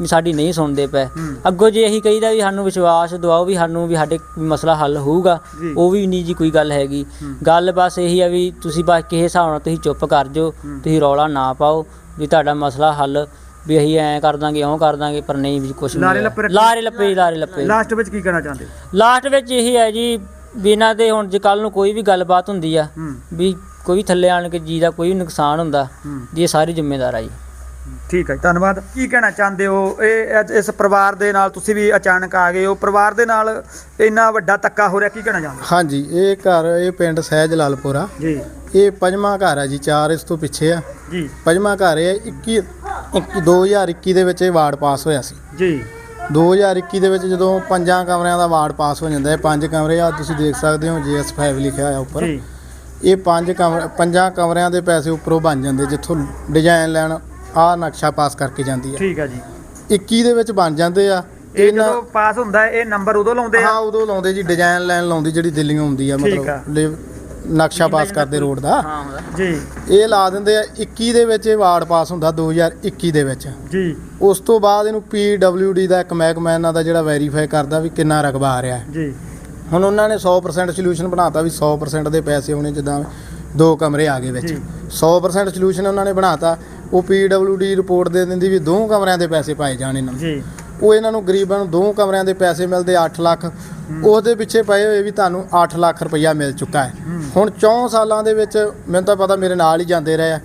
ਵੀ ਸਾਡੀ ਨਹੀਂ ਸੁਣਦੇ ਪਏ। ਅੱਗੋਂ ਜੇ ਅਸੀਂ ਕਹੀਦਾ ਵੀ ਸਾਨੂੰ ਵਿਸ਼ਵਾਸ ਦਿਵਾਓ ਵੀ ਸਾਨੂੰ ਵੀ ਸਾਡੇ ਮਸਲਾ ਹੱਲ ਹੋਊਗਾ। ਉਹ ਵੀ ਨਹੀਂ ਜੀ ਕੋਈ ਗੱਲ ਹੈਗੀ। ਗੱਲ ਬਸ ਇਹੀ ਆ ਵੀ ਤੁਸੀਂ ਬਸ ਕਿਸੇ ਹਿਸਾਬ ਨਾਲ ਤੁਸੀਂ ਚੁੱਪ ਕਰ ਜਾਓ ਤੁਸੀਂ ਰੌਲਾ ਨਾ ਪਾਓ ਵੀ ਤੁਹਾਡਾ ਮਸਲਾ ਹੱਲ ਵੀ ਅਸੀਂ ਐਂ ਕਰ ਦਾਂਗੇ ਉਹ ਕਰ ਦਾਂਗੇ ਪਰ ਨਹੀਂ ਵੀ ਕੁਝ ਲਾਰੇ ਲੱਪੇ ਰੱਖੇ। ਲਾਰੇ ਲੱਪੇ ਜੀ, ਲਾਰੇ ਲੱਪੇ। ਲਾਸਟ ਵਿੱਚ ਕੀ ਕਹਿਣਾ ਚਾਹੁੰਦੇ? ਲਾਸਟ ਵਿੱਚ ਇਹੀ ਹੈ ਜੀ ਵੀ ਇਹਨਾਂ ਦੇ ਹੁਣ ਜੇ ਕੱਲ ਨੂੰ ਕੋਈ ਵੀ ਗੱਲਬਾਤ ਹੁੰਦੀ ਆ ਹੂੰ। ਵੀ ਕੋਈ ਵੀ ਥੱਲੇ ਆਣ ਕੇ ਜੀ ਦਾ ਕੋਈ ਵੀ ਨੁਕਸਾਨ ਹੁੰਦਾ ਹੂੰ। ਜੀ ਇਹ ਸਾਰੇ ਜ਼ਿੰਮੇਦਾਰ ਆ ਜੀ। ਠੀਕ ਹੈ ਜੀ, ਧੰਨਵਾਦ। ਕੀ ਕਹਿਣਾ ਚਾਹੁੰਦੇ ਹੋ? ਇਹ ਅੱਜ ਇਸ ਪਰਿਵਾਰ ਦੇ ਨਾਲ ਤੁਸੀਂ ਵੀ ਅਚਾਨਕ ਆ ਗਏ ਹੋ। ਪਰਿਵਾਰ ਦੇ ਨਾਲ ਇੰਨਾ ਵੱਡਾ ਧੱਕਾ ਹੋ ਰਿਹਾ ਕੀ ਕਹਿਣਾ ਚਾਹੁੰਦੇ ਹਾਂਜੀ ਇਹ ਘਰ ਇਹ ਪਿੰਡ ਸਹਿਜ ਲਾਲਪੁਰਾ। ਜੀ। ਇਹ ਪੰਜਵਾਂ ਘਰ ਹੈ ਜੀ ਚਾਰ ਇਸ ਤੋਂ ਪਿੱਛੇ ਆ। ਜੀ। ਪੰਜਵਾਂ ਘਰ ਹੈ 21 21 2021 ਦੇ ਵਿੱਚ ਇਹ ਵਾਰਡ ਪਾਸ ਹੋਇਆ ਸੀ। ਜੀ। 2021 ਦੇ ਵਿੱਚ ਜਦੋਂ ਪੰਜਾਂ ਕਮਰਿਆਂ ਦਾ ਵਾਰਡ ਪਾਸ ਹੋ ਜਾਂਦਾ ਹੈ ਪੰਜ ਕਮਰੇ ਆ ਤੁਸੀਂ ਦੇਖ ਸਕਦੇ ਹੋ ਜੀਐਸ5 ਲਿਖਿਆ ਹੋਇਆ ਉੱਪਰ। ਜੀ। ਇਹ ਪੰਜ ਕਮਰੇ ਪੰਜਾਂ ਕਮਰਿਆਂ ਦੇ ਪੈਸੇ ਉੱਪਰੋਂ ਬਣ ਜਾਂਦੇ ਜਿੱਥੋਂ ਡਿਜ਼ਾਈਨ ਲੈਣ ਆਹ ਨਕਸ਼ਾ ਪਾਸ ਕਰਕੇ ਜਾਂਦੀ ਹੈ। ਠੀਕ ਹੈ ਜੀ। 21 ਦੇ ਵਿੱਚ ਬਣ ਜਾਂਦੇ ਆ ਇਹ ਇਹਨਾਂ ਜਦੋਂ ਪਾਸ ਹੁੰਦਾ ਹੈ, ਇਹ ਨੰਬਰ ਉਦੋਂ ਲਾਉਂਦੇ ਹਾਂ ਆ ਉਦੋਂ ਲਾਉਂਦੇ ਜੀ ਡਿਜ਼ਾਈਨ ਲੈਣ ਲਾਉਂਦੀ ਜਿਹੜੀ ਦਿੱਲੀੋਂ ਹੁੰਦੀ ਆ ਠੀਕ ਆ। ਮਤਲਬ ਨਕਸ਼ਾ ਪਾਸ ਕਰਦੇ ਰੋਡ ਦਾ। ਹਾਂ ਹੁੰਦਾ ਜੀ। ਇਹ ਲਾ ਦਿੰਦੇ ਆ 21 ਦੇ ਵਿੱਚ ਇਹ ਵਾਰਡ ਪਾਸ ਹੁੰਦਾ 2021 ਦੇ ਵਿੱਚ। ਜੀ। ਉਸ ਤੋਂ ਬਾਅਦ ਇਹਨੂੰ PWD ਦਾ ਇੱਕ ਮਹਿਕਮਾ ਇਹਨਾਂ ਦਾ ਜਿਹੜਾ ਵੈਰੀਫਾਈ ਕਰਦਾ ਵੀ ਕਿੰਨਾ ਰਕਬਾ ਆ ਰਿਹਾ ਹੈ। ਜੀ। ਹੁਣ ਉਹਨਾਂ ਨੇ 100% ਸੋਲੂਸ਼ਨ ਬਣਾਤਾ ਵੀ 100% ਦੇ ਪੈਸੇ ਹੋਣੇ ਜਿੱਦਾਂ ਦੋ ਕਮਰੇ ਆ ਗਏ ਵਿੱਚ। ਜੀ। 100% ਸੋਲੂਸ਼ਨ ਉਹਨਾਂ ਨੇ ਬਣਾਤਾ ਉਹ PWD ਰਿਪੋਰਟ ਦੇ ਦਿੰਦੀ ਵੀ ਦੋ ਕਮਰਿਆਂ ਦੇ ਪੈਸੇ ਪਾਏ ਜਾਣ ਇਹਨਾਂ ਨੂੰ। ਜੀ। ਉਹ ਇਹਨਾਂ ਨੂੰ ਗਰੀਬਾਂ ਨੂੰ ਦੋ ਕਮਰਿਆਂ ਦੇ ਪੈਸੇ ਮਿਲਦੇ 8 ਲੱਖ। ਉਹਦੇ ਪਿੱਛੇ ਪਏ ਹੋਏ ਵੀ ਤੁਹਾਨੂੰ 8 ਲੱਖ ਰੁਪਈਆ ਮਿਲ ਚੁੱਕਾ ਹੈ। ਹੁਣ 4 ਸਾਲਾਂ ਦੇ ਵਿੱਚ ਮੈਨੂੰ ਤਾਂ ਪਤਾ ਮੇਰੇ ਨਾਲ ਹੀ ਜਾਂਦੇ ਰਹੇ ਆ।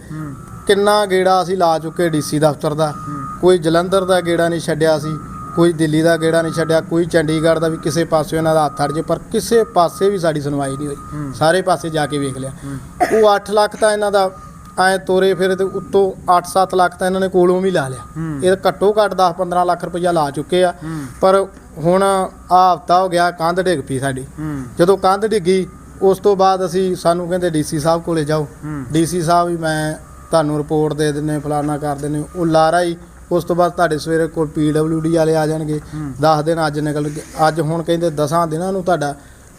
ਕਿੰਨਾ ਗੇੜਾ ਅਸੀਂ ਲਾ ਚੁੱਕੇ ਡੀਸੀ ਦਫ਼ਤਰ ਦਾ। ਕੋਈ ਜਲੰਧਰ ਦਾ ਗੇੜਾ ਨਹੀਂ ਛੱਡਿਆ ਸੀ ਕੋਈ ਦਿੱਲੀ ਦਾ ਗੇੜਾ ਨਹੀਂ ਛੱਡਿਆ ਕੋਈ ਚੰਡੀਗੜ੍ਹ ਦਾ ਵੀ ਕਿਸੇ ਪਾਸੇ ਇਹਨਾਂ ਦਾ ਹੱਥ ਅੜ ਜੇ ਪਰ ਕਿਸੇ ਪਾਸੇ ਵੀ ਸਾਡੀ ਸੁਣਵਾਈ ਨਹੀਂ ਹੋਈ। ਸਾਰੇ ਪਾਸੇ ਜਾ ਕੇ ਵੇਖ ਲਿਆ। ਉਹ 8 ਲੱਖ ਤਾਂ ਇਹਨਾਂ ਦਾ ਐ ਤੋਰੇ ਫਿਰ ਤੇ ਉੱਤੋਂ 8-7 ਲੱਖ ਤਾਂ ਇਹਨਾਂ ਨੇ ਕੋਲੋਂ ਵੀ ਲਾ ਲਿਆ। ਇਹ ਘੱਟੋ ਘੱਟ 10-15 ਲੱਖ ਰੁਪਈਆ ਲਾ ਚੁੱਕੇ ਆ। ਪਰ ਹੁਣ ਆ ਹਫਤਾ ਹੋ ਗਿਆ ਕੰਧ ਡਿੱਗ ਪਈ ਸਾਡੀ। ਜਦੋਂ ਕੰਧ ਡਿੱਗੀ ਉਸ ਤੋਂ ਬਾਅਦ ਅਸੀਂ ਸਾਨੂੰ ਕਹਿੰਦੇ ਡੀਸੀ ਸਾਹਿਬ ਕੋਲੇ ਜਾਓ। ਡੀਸੀ ਸਾਹਿਬ ਵੀ ਮੈਂ ਤੁਹਾਨੂੰ ਰਿਪੋਰਟ ਦੇ ਦਿੰਨੇ ਫਲਾਨਾ ਕਰ ਦਿੰਨੇ ਉਹ ਲਾਰਾ ਹੀ ਉਸ ਤੋਂ ਬਾਅਦ ਤੁਹਾਡੇ ਸਵੇਰੇ ਕੋਲ ਪੀਡਬਲਯੂਡੀ ਵਾਲੇ ਆ ਜਾਣਗੇ। 10 ਦਿਨ ਅੱਜ ਨਿਕਲ ਅੱਜ ਹੁਣ ਕਹਿੰਦੇ 10 ਦਿਨਾਂ ਨੂੰ ਤੁਹਾਡਾ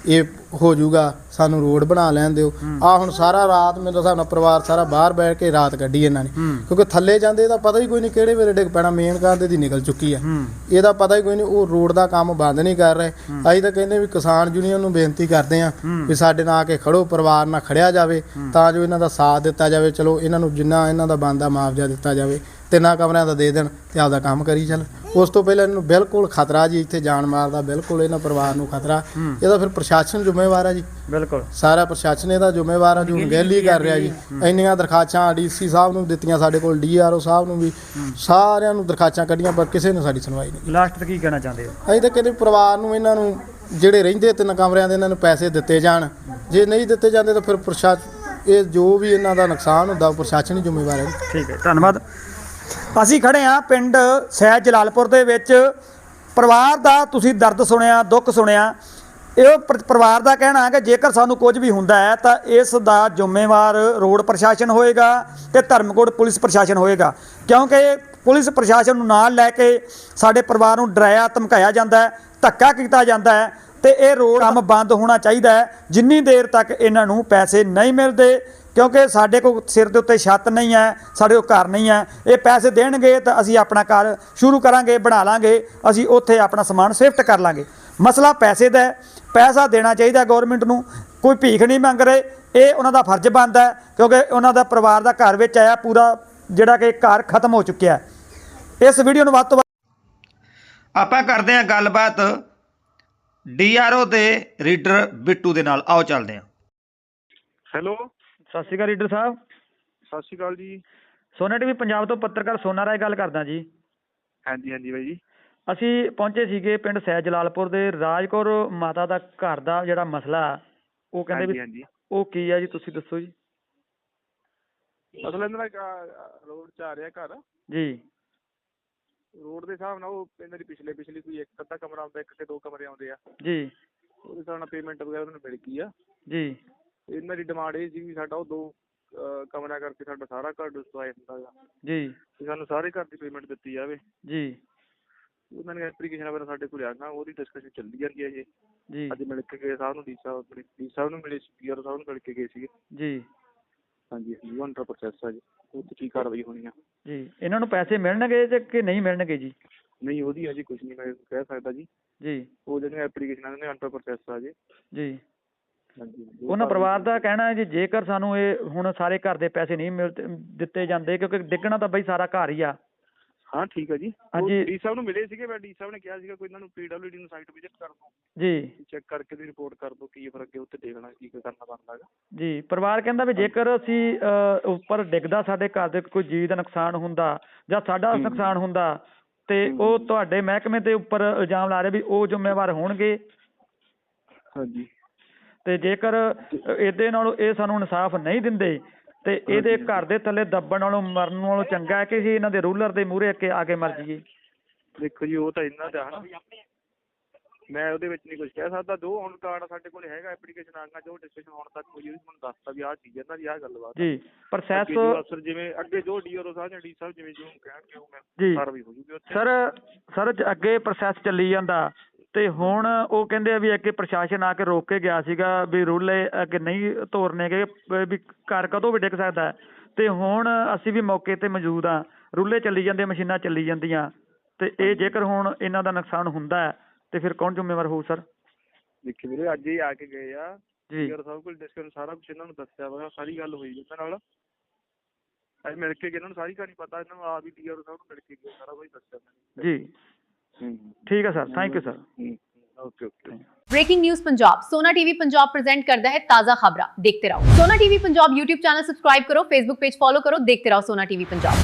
ਇਹ ਹੋ ਜਾਊਗਾ ਸਾਨੂੰ ਰੋਡ ਬਣਾ ਲੈਣ ਦਿਓ। ਆ ਹੁਣ ਸਾਰਾ ਰਾਤ ਮੇਰੇ ਹਿਸਾਬ ਨਾਲ ਪਰਿਵਾਰ ਸਾਰਾ ਬਾਹਰ ਬੈਠ ਕੇ ਰਾਤ ਕੱਢੀ ਇਹਨਾਂ ਨੇ। ਕਿਉਂਕਿ ਥੱਲੇ ਜਾਂਦੇ ਇਹਦਾ ਪਤਾ ਹੀ ਕੋਈ ਨਹੀਂ ਕਿਹੜੇ ਵੇਲੇ ਡਿੱਗ ਪੈਣਾ ਮੇਨ ਕੰਧ ਦੀ ਨਿਕਲ ਚੁੱਕੀ ਆ। ਇਹਦਾ ਪਤਾ ਹੀ ਕੋਈ ਨਹੀਂ ਉਹ ਰੋਡ ਦਾ ਕੰਮ ਬੰਦ ਨਹੀਂ ਕਰ ਰਹੇ। ਅਸੀਂ ਤਾਂ ਕਹਿੰਦੇ ਵੀ ਕਿਸਾਨ ਯੂਨੀਅਨ ਨੂੰ ਬੇਨਤੀ ਕਰਦੇ ਆਂ ਵੀ ਸਾਡੇ ਨਾਲ ਆ ਕੇ ਖੜੋ ਪਰਿਵਾਰ ਨਾਲ ਖੜਿਆ ਜਾਵੇ ਤਾਂ ਜੋ ਇਹਨਾਂ ਦਾ ਸਾਥ ਦਿੱਤਾ ਜਾਵੇ। ਚਲੋ ਇਹਨਾਂ ਨੂੰ ਜਿੰਨਾ ਇਹਨਾਂ ਦਾ ਬਣਦਾ ਮੁਆਵਜ਼ਾ ਦਿੱਤਾ ਜਾਵੇ। ਤਿੰਨਾਂ ਕਮਰਿਆਂ ਦਾ ਦੇ ਦੇਣ ਤੇ ਆਪਦਾ ਕੰਮ ਕਰੀ ਚੱਲ। ਉਸ ਤੋਂ ਪਹਿਲਾਂ ਇਹਨੂੰ ਬਿਲਕੁਲ ਖਤਰਾ ਜੀ ਇੱਥੇ ਜਾਨ ਮਾਰ ਦਾ ਬਿਲਕੁਲ ਇਹਨਾਂ ਪਰਿਵਾਰ ਨੂੰ ਖਤਰਾ। ਇਹਦਾ ਫਿਰ ਪ੍ਰਸ਼ਾਸਨ ਜ਼ਿੰਮੇਵਾਰ ਆ ਜੀ। ਬਿਲਕੁਲ। ਸਾਰਾ ਪ੍ਰਸ਼ਾਸਨ ਇਹਦਾ ਜ਼ਿੰਮੇਵਾਰ ਆ ਜੋ ਅਣਗਹਿਲੀ ਕਰ ਰਿਹਾ ਜੀ। ਇੰਨੀਆਂ ਦਰਖਾਸਤਾਂ ਡੀਸੀ ਸਾਹਿਬ ਨੂੰ ਦਿੱਤੀਆਂ ਸਾਡੇ ਕੋਲ ਡੀਆਰਓ ਸਾਹਿਬ ਨੂੰ ਵੀ। ਸਾਰਿਆਂ ਨੂੰ ਦਰਖਾਸਤਾਂ ਕੱਢੀਆਂ ਪਰ ਕਿਸੇ ਨੇ ਸਾਡੀ ਸੁਣਵਾਈ ਨਹੀਂ। ਲਾਸਟ ਤੇ ਕੀ ਕਹਿਣਾ ਚਾਹੁੰਦੇ ਹੋ? ਅਸੀਂ ਤਾਂ ਕਹਿੰਦੇ ਪਰਿਵਾਰ ਨੂੰ ਇਹਨਾਂ ਨੂੰ ਜਿਹੜੇ ਰਹਿੰਦੇ ਤਿੰਨ ਕਮਰਿਆਂ ਦੇ ਇਹਨਾਂ ਨੂੰ ਪੈਸੇ ਦਿੱਤੇ ਜਾਣ। ਜੇ ਨਹੀਂ ਦਿੱਤੇ ਜਾਂਦੇ ਤਾਂ ਫਿਰ ਪ੍ਰਸ਼ਾਸਨ ਇਹ ਜੋ ਵੀ ਇਹਨਾਂ ਦਾ ਨੁਕਸਾਨ ਹੁੰਦਾ ਪ੍ਰਸ਼ਾਸਨ ਹੀ ਜ਼ਿੰਮੇਵਾਰ ਹੈ। ਠੀਕ ਹੈ ਧੰਨਵਾਦ। ਅਸੀਂ ਖੜੇ ਆ ਪਿੰਡ ਸਹਿਜ ਜਲਾਲਪੁਰ ਦੇ ਵਿੱਚ। ਪਰਿਵਾਰ ਦਾ ਤੁਸੀਂ ਦਰਦ ਸੁਣਿਆ, ਦੁੱਖ ਸੁਣਿਆ, ਇਹ ਪਰਿਵਾਰ ਦਾ ਕਹਿਣਾ ਹੈ ਕਿ ਜੇਕਰ ਸਾਨੂੰ ਕੁਝ ਵੀ ਹੁੰਦਾ ਹੈ ਤਾਂ ਇਸ ਦਾ ਜ਼ਿੰਮੇਵਾਰ ਰੋਡ ਪ੍ਰਸ਼ਾਸਨ ਹੋਏਗਾ ਤੇ ਧਰਮਕੋਟ ਪੁਲਿਸ ਪ੍ਰਸ਼ਾਸਨ ਹੋਏਗਾ। ਕਿਉਂਕਿ ਪੁਲਿਸ ਪ੍ਰਸ਼ਾਸਨ ਨੂੰ ਨਾਲ ਲੈ ਕੇ ਸਾਡੇ ਪਰਿਵਾਰ ਨੂੰ ਡਰਾਇਆ, ਧਮਕਾਇਆ ਜਾਂਦਾ ਹੈ, ਧੱਕਾ ਕੀਤਾ ਜਾਂਦਾ ਹੈ ਤੇ ਇਹ ਰੋਡ ਕੰਮ ਬੰਦ ਹੋਣਾ ਚਾਹੀਦਾ ਹੈ। ਜਿੰਨੀ ਦੇਰ ਤੱਕ ਇਹਨਾਂ ਨੂੰ ਪੈਸੇ ਨਹੀਂ ਮਿਲਦੇ ਕਿਉਂਕਿ ਸਾਡੇ ਕੋਲ ਸਿਰ ਦੇ ਉੱਤੇ ਛੱਤ ਨਹੀਂ ਹੈ ਸਾਡੇ ਕੋਲ ਘਰ ਨਹੀਂ ਹੈ। ਇਹ ਪੈਸੇ ਦੇਣਗੇ ਤਾਂ ਅਸੀਂ ਆਪਣਾ ਘਰ ਸ਼ੁਰੂ ਕਰਾਂਗੇ ਬਣਾ ਲਾਂਗੇ। ਅਸੀਂ ਉੱਥੇ ਆਪਣਾ ਸਮਾਨ ਸ਼ਿਫਟ ਕਰ ਲਾਂਗੇ। ਮਸਲਾ ਪੈਸੇ ਦਾ ਹੈ। ਪੈਸਾ ਦੇਣਾ ਚਾਹੀਦਾ ਗਵਰਨਮੈਂਟ ਨੂੰ। ਕੋਈ ਭੀਖ ਨਹੀਂ ਮੰਗ ਰਹੇ। ਇਹ ਉਹਨਾਂ ਦਾ ਫਰਜ਼ ਬਣਦਾ ਹੈ ਕਿਉਂਕਿ ਉਹਨਾਂ ਦਾ ਪਰਿਵਾਰ ਦਾ ਘਰ ਵਿੱਚ ਆਇਆ ਪੂਰਾ ਜਿਹੜਾ ਕਿ ਘਰ ਖਤਮ ਹੋ ਚੁੱਕਿਆ ਹੈ। ਇਸ ਵੀਡੀਓ ਨੂੰ ਵੱਧ ਤੋਂ ਵੱਧ ਆਪਾਂ ਕਰਦੇ ਹਾਂ ਗੱਲਬਾਤ ਡੀਆਰਓ ਦੇ ਰੀਡਰ ਬਿੱਟੂ ਦੇ ਨਾਲ। ਆਓ ਚੱਲਦੇ ਹਾਂ। ਹੈਲੋ ਸਤਿ ਸ਼੍ਰੀ ਅਕਾਲ ਰੀਡਰ ਸਾਹਿਬ। ਸਤਿ ਸ਼੍ਰੀ ਅਕਾਲ ਜੀ। ਸੋਨਾ ਟੀਵੀ ਪੰਜਾਬ ਤੋਂ ਪੱਤਰਕਾਰ ਸੋਨਾ ਰਾਏ ਗੱਲ ਕਰਦਾ ਜੀ। ਹਾਂਜੀ ਹਾਂਜੀ ਬਾਈ ਜੀ। ਅਸੀਂ ਪਹੁੰਚੇ ਸੀਗੇ ਪਿੰਡ ਸੈਦ ਜਲਾਲਪੁਰ ਦੇ ਰਾਜਕੌਰ ਮਾਤਾ ਦਾ ਘਰ ਦਾ ਜਿਹੜਾ ਮਸਲਾ ਉਹ ਕਹਿੰਦੇ ਵੀ ਉਹ ਕੀ ਆ ਜੀ ਤੁਸੀਂ ਦੱਸੋ ਜੀ। ਅਸਲ ਇਹਨਾਂ ਦਾ ਰੋਡ 'ਚ ਆ ਰਿਹਾ ਘਰ। ਜੀ। ਰੋਡ ਦੇ ਹਿਸਾਬ ਨਾਲ ਉਹ ਇਹਨਾਂ ਦੀ ਪਿਛਲੇ ਪਿਛਲੀ ਕੋਈ ਇੱਕ ਅੱਧਾ ਕਮਰਾ ਆਉਂਦਾ ਇੱਕ ਤੇ ਦੋ ਕਮਰੇ ਆਉਂਦੇ ਆ। ਜੀ। ਉਹਦੇ ਹਿਸਾਬ ਨਾਲ ਪੇਮੈਂਟ ਵਗੈਰਾ ਉਹਨਾਂ ਨੂੰ ਮਿਲ ਗਈ ਆ। ਜੀ। ਇਹਨਾਂ ਦੀ ਡਿਮਾਂਡ ਇਹ ਸੀ ਵੀ ਸਾਡਾ ਉਹ ਦੋ ਅਹ, ਕਮਰਾ ਕਰਕੇ ਸਾਡਾ ਸਾਰਾ ਘਰ ਡਿਸਟਰੋਏ ਹੁੰਦਾ ਗਾ। ਜੀ। ਵੀ ਸਾਨੂੰ ਸਾਰੇ ਘਰ ਦੀ ਪੇਮੈਂਟ ਦਿੱਤੀ ਜਾਵੇ। ਜੀ। ਉਹਨਾਂ ਨੇ ਐਪਲੀਕੇਸ਼ਨ ਵਗੈਰਾ ਸਾਡੇ ਕੋਲ ਆਣਾ ਉਹਦੀ ਡਿਸਕਸ਼ਨ ਚੱਲਦੀ ਜਾਂਦੀ ਹੈ ਜੀ ਜੀ। ਅੱਜ ਮਿਲ ਕੇ ਗਏ ਸਾਹਿਬ ਨੂੰ ਡੀ ਸਾਹਿਬ ਡੀ ਸਾਹਿਬ ਨੂੰ ਮਿਲੇ ਸੀ ਪੀਆਰ ਸਾਹਿਬ ਨੂੰ ਮਿਲ ਕੇ ਗਏ ਸੀਗੇ। ਜੀ। ਹਾਂਜੀ ਹਾਂਜੀ ਉਹ ਅੰਡਰ ਪ੍ਰੋਸੈਸ ਆ ਜੀ। ਉਹ ਤੇ ਕੀ ਕਾਰਵਾਈ ਹੋਣੀ ਆ। ਜੀ। ਇਹਨਾਂ ਨੂੰ ਪੈਸੇ ਮਿਲਣਗੇ ਜਾਂ ਕਿ ਨਹੀਂ ਮਿਲਣਗੇ ਜੀ? ਨਹੀਂ ਉਹਦੀ ਅਜੇ ਕੁਝ ਨਹੀਂ ਮੈਂ ਕਹਿ ਸਕਦਾ ਜੀ। ਜੀ। ਉਹ ਜਿਹੜੀਆਂ ਐਪਲੀਕੇਸ਼ਨਾਂ ਨੇ ਅੰਡਰ ਪ੍ਰੋਸੈਸ ਆ ਜੀ। ਜੀ। ਹਾਂਜੀ ਹਾਂਜੀ, ਉਹਨਾਂ ਪਰਿਵਾਰ ਦਾ ਕਹਿਣਾ ਹੈ ਜੀ ਜੇਕਰ ਸਾਨੂੰ ਇਹ ਹੁਣ ਸਾਰੇ ਘਰ ਦੇ ਪੈਸੇ ਨਹੀਂ ਮਿਲ ਦਿੱਤੇ ਜਾਂਦੇ ਕਿਉਂਕਿ ਡਿੱਗਣਾ ਤਾਂ ਬਈ ਸਾਰਾ ਘਰ ਹੀ ਆ। ਹਾਂ ਠੀਕ ਹੈ ਜੀ। ਹਾਂਜੀ। ਡੀ ਸਾਹਿਬ ਨੂੰ ਮਿਲੇ ਸੀਗੇ ਮੈਂ ਡੀ ਸਾਹਿਬ ਨੇ ਕਿਹਾ ਸੀਗਾ ਕੋਈ ਇਹਨਾਂ ਨੂੰ ਪੀਡਬਲਯੂਡੀ ਨੂੰ ਸਾਈਟ ਵਿਜ਼ਿਟ ਕਰ ਦੋ ਜੀ। ਚੈੱਕ ਕਰਕੇ ਦੀ ਰਿਪੋਰਟ ਕਰ ਦੋ ਕੀ ਫਿਰ ਅੱਗੇ ਉੱਤੇ ਦੇਖਣਾ ਕੀ ਕਰਨਾ ਬਣਦਾ ਹੈਗਾ। ਜੀ ਪਰਿਵਾਰ ਕਹਿੰਦਾ ਵੀ ਜੇਕਰ ਅਸੀਂ ਉੱਪਰ ਡਿੱਗਦਾ ਸਾਡੇ ਘਰ ਦੇ ਕੋਈ ਜੀਵ ਦਾ ਨੁਕਸਾਨ ਹੁੰਦਾ ਜਾਂ ਸਾਡਾ। ਨੁਕਸਾਨ ਹੁੰਦਾ ਤੇ ਉਹ ਤੁਹਾਡੇ ਮਹਿਕਮੇ ਦੇ ਉੱਪਰ ਇਲਜ਼ਾਮ ਲਾ ਰਹੇ ਵੀ ਉਹ ਜ਼ਿੰਮੇਵਾਰ ਹੋਣਗੇ। ਹਾਂਜੀ। ਤੇ ਜੇਕਰ ਇਹਦੇ ਨਾਲੋਂ ਇਹ ਸਾਨੂੰ ਇਨਸਾਫ ਨਹੀਂ ਦਿੰਦੇ ਤੇ ਇਹਦੇ। ਘਰ ਦੇ ਥੱਲੇ ਦੱਬਣ ਨਾਲੋਂ ਮਰਨ ਨਾਲੋਂ ਚੰਗਾ ਹੈ ਕਿ ਅਸੀਂ ਇਹਨਾਂ ਦੇ ਰੂਲਰ ਦੇ ਮੂਹਰੇ ਅੱਗੇ ਆ ਕੇ ਮਰ ਜਾਈਏ ਦੇਖੋ ਜੀ ਉਹ ਤਾਂ ਇਹਨਾਂ ਦਾ ਹਨਾ ਮੈਂ ਉਹਦੇ ਵਿੱਚ ਨਹੀਂ ਕੁਝ ਕਹਿ ਸਕਦਾ ਜੋ ਹੁਣ ਕਾਰਡ ਸਾਡੇ ਕੋਲ ਹੈਗਾ ਐਪਲੀਕੇਸ਼ਨ ਆਗਾ ਜੋ ਡਿਸਕਸ਼ਨ ਹੋਣ ਤੱਕ ਹੋਈ ਉਹਦੀ ਮੈਨੂੰ ਦੱਸਤਾ ਵੀ ਆਹ ਚੀਜ਼ ਇਹਨਾਂ ਦੀ ਆਹ ਗੱਲਬਾਤ। ਜੀ ਪ੍ਰੋਸੈਸ ਅਫਸਰ ਜਿਵੇਂ ਅੱਗੇ ਜੋ ਡੀਆਰਓ ਸਾਹਿਬ ਜਾਂ ਡੀ ਸਾਹਿਬ ਜਿਵੇਂ ਜੋ ਕਹਿਣਗੇ ਉਹ। ਮੈਂ ਕਾਰਵਾਈ ਹੋ ਜੂਗੀ ਉੱਥੇ ਸਰ ਸਰ ਅੱਗੇ ਪ੍ਰੋਸੈਸ ਚੱਲੀ ਜਾਂਦਾ ਤੇ ਹੁਣ ਉਹ ਕਹਿੰਦੇ ਆ ਵੀ ਅੱਗੇ ਪ੍ਰਸ਼ਾਸਨ ਆ ਕੇ ਰੋਕ ਕੇ ਗਿਆ ਸੀਗਾ ਵੀ ਰੂਲੇ ਅੱਗੇ ਨਹੀਂ ਤੋਰਨੇਗੇ ਵੀ ਘਰ ਕਦੋਂ ਵੀ ਡਿੱਗ ਸਕਦਾ ਹੈ। ਤੇ ਹੁਣ ਅਸੀਂ ਵੀ ਮੌਕੇ ਤੇ ਮੌਜੂਦ ਆ ਰੂਲੇ ਚੱਲੀ ਜਾਂਦੇ ਮਸ਼ੀਨਾਂ ਚੱਲੀ ਜਾਂਦੀਆਂ। ਤੇ ਇਹ ਜੇਕਰ ਹੁਣ ਇਹਨਾਂ ਦਾ ਨੁਕਸਾਨ ਹੁੰਦਾ ਹੈ ਤੇ ਫਿਰ ਕੌਣ ਜ਼ਿੰਮੇਵਾਰ ਹੋਊ ਸਰ? ਦੇਖੀ ਵੀਰੇ ਅੱਜ ਹੀ ਆ ਕੇ ਗਏ ਆ। ਜੀ। ਡੀਆਰਓ ਸਾਹਿਬ ਕੋਲ ਡਿਸਕਸ਼ਨ ਸਾਰਾ ਕੁਝ ਇਹਨਾਂ ਨੂੰ ਦੱਸਿਆ ਵਾ ਸਾਰੀ ਗੱਲ ਹੋਈ ਇਹਨਾਂ ਨਾਲ। ਅੱਜ ਮਿਲ ਕੇ ਗਏ, ਇਹਨਾਂ ਨੂੰ ਸਾਰੀ ਕਹਾਣੀ ਪਤਾ ਇਹਨਾਂ ਨੂੰ ਆ ਵੀ ਡੀਆਰਓ ਸਾਹਿਬ ਨੂੰ ਮਿਲ ਕੇ ਗਏ ਸਾਰਾ ਕੁਝ ਦੱਸਿਆ ਜੀ। ਠੀਕ ਹੈ ਸਰ ਥੈਂਕ ਯੂ ਸਰ ਹੂੰ okay okay breaking news Punjab Sona TV Punjab present करता है ताजा खबरें देखते रहो Sona TV Punjab YouTube channel subscribe करो फेसबुक पेज फॉलो करो देखते रहो सोना टीवी पंजाब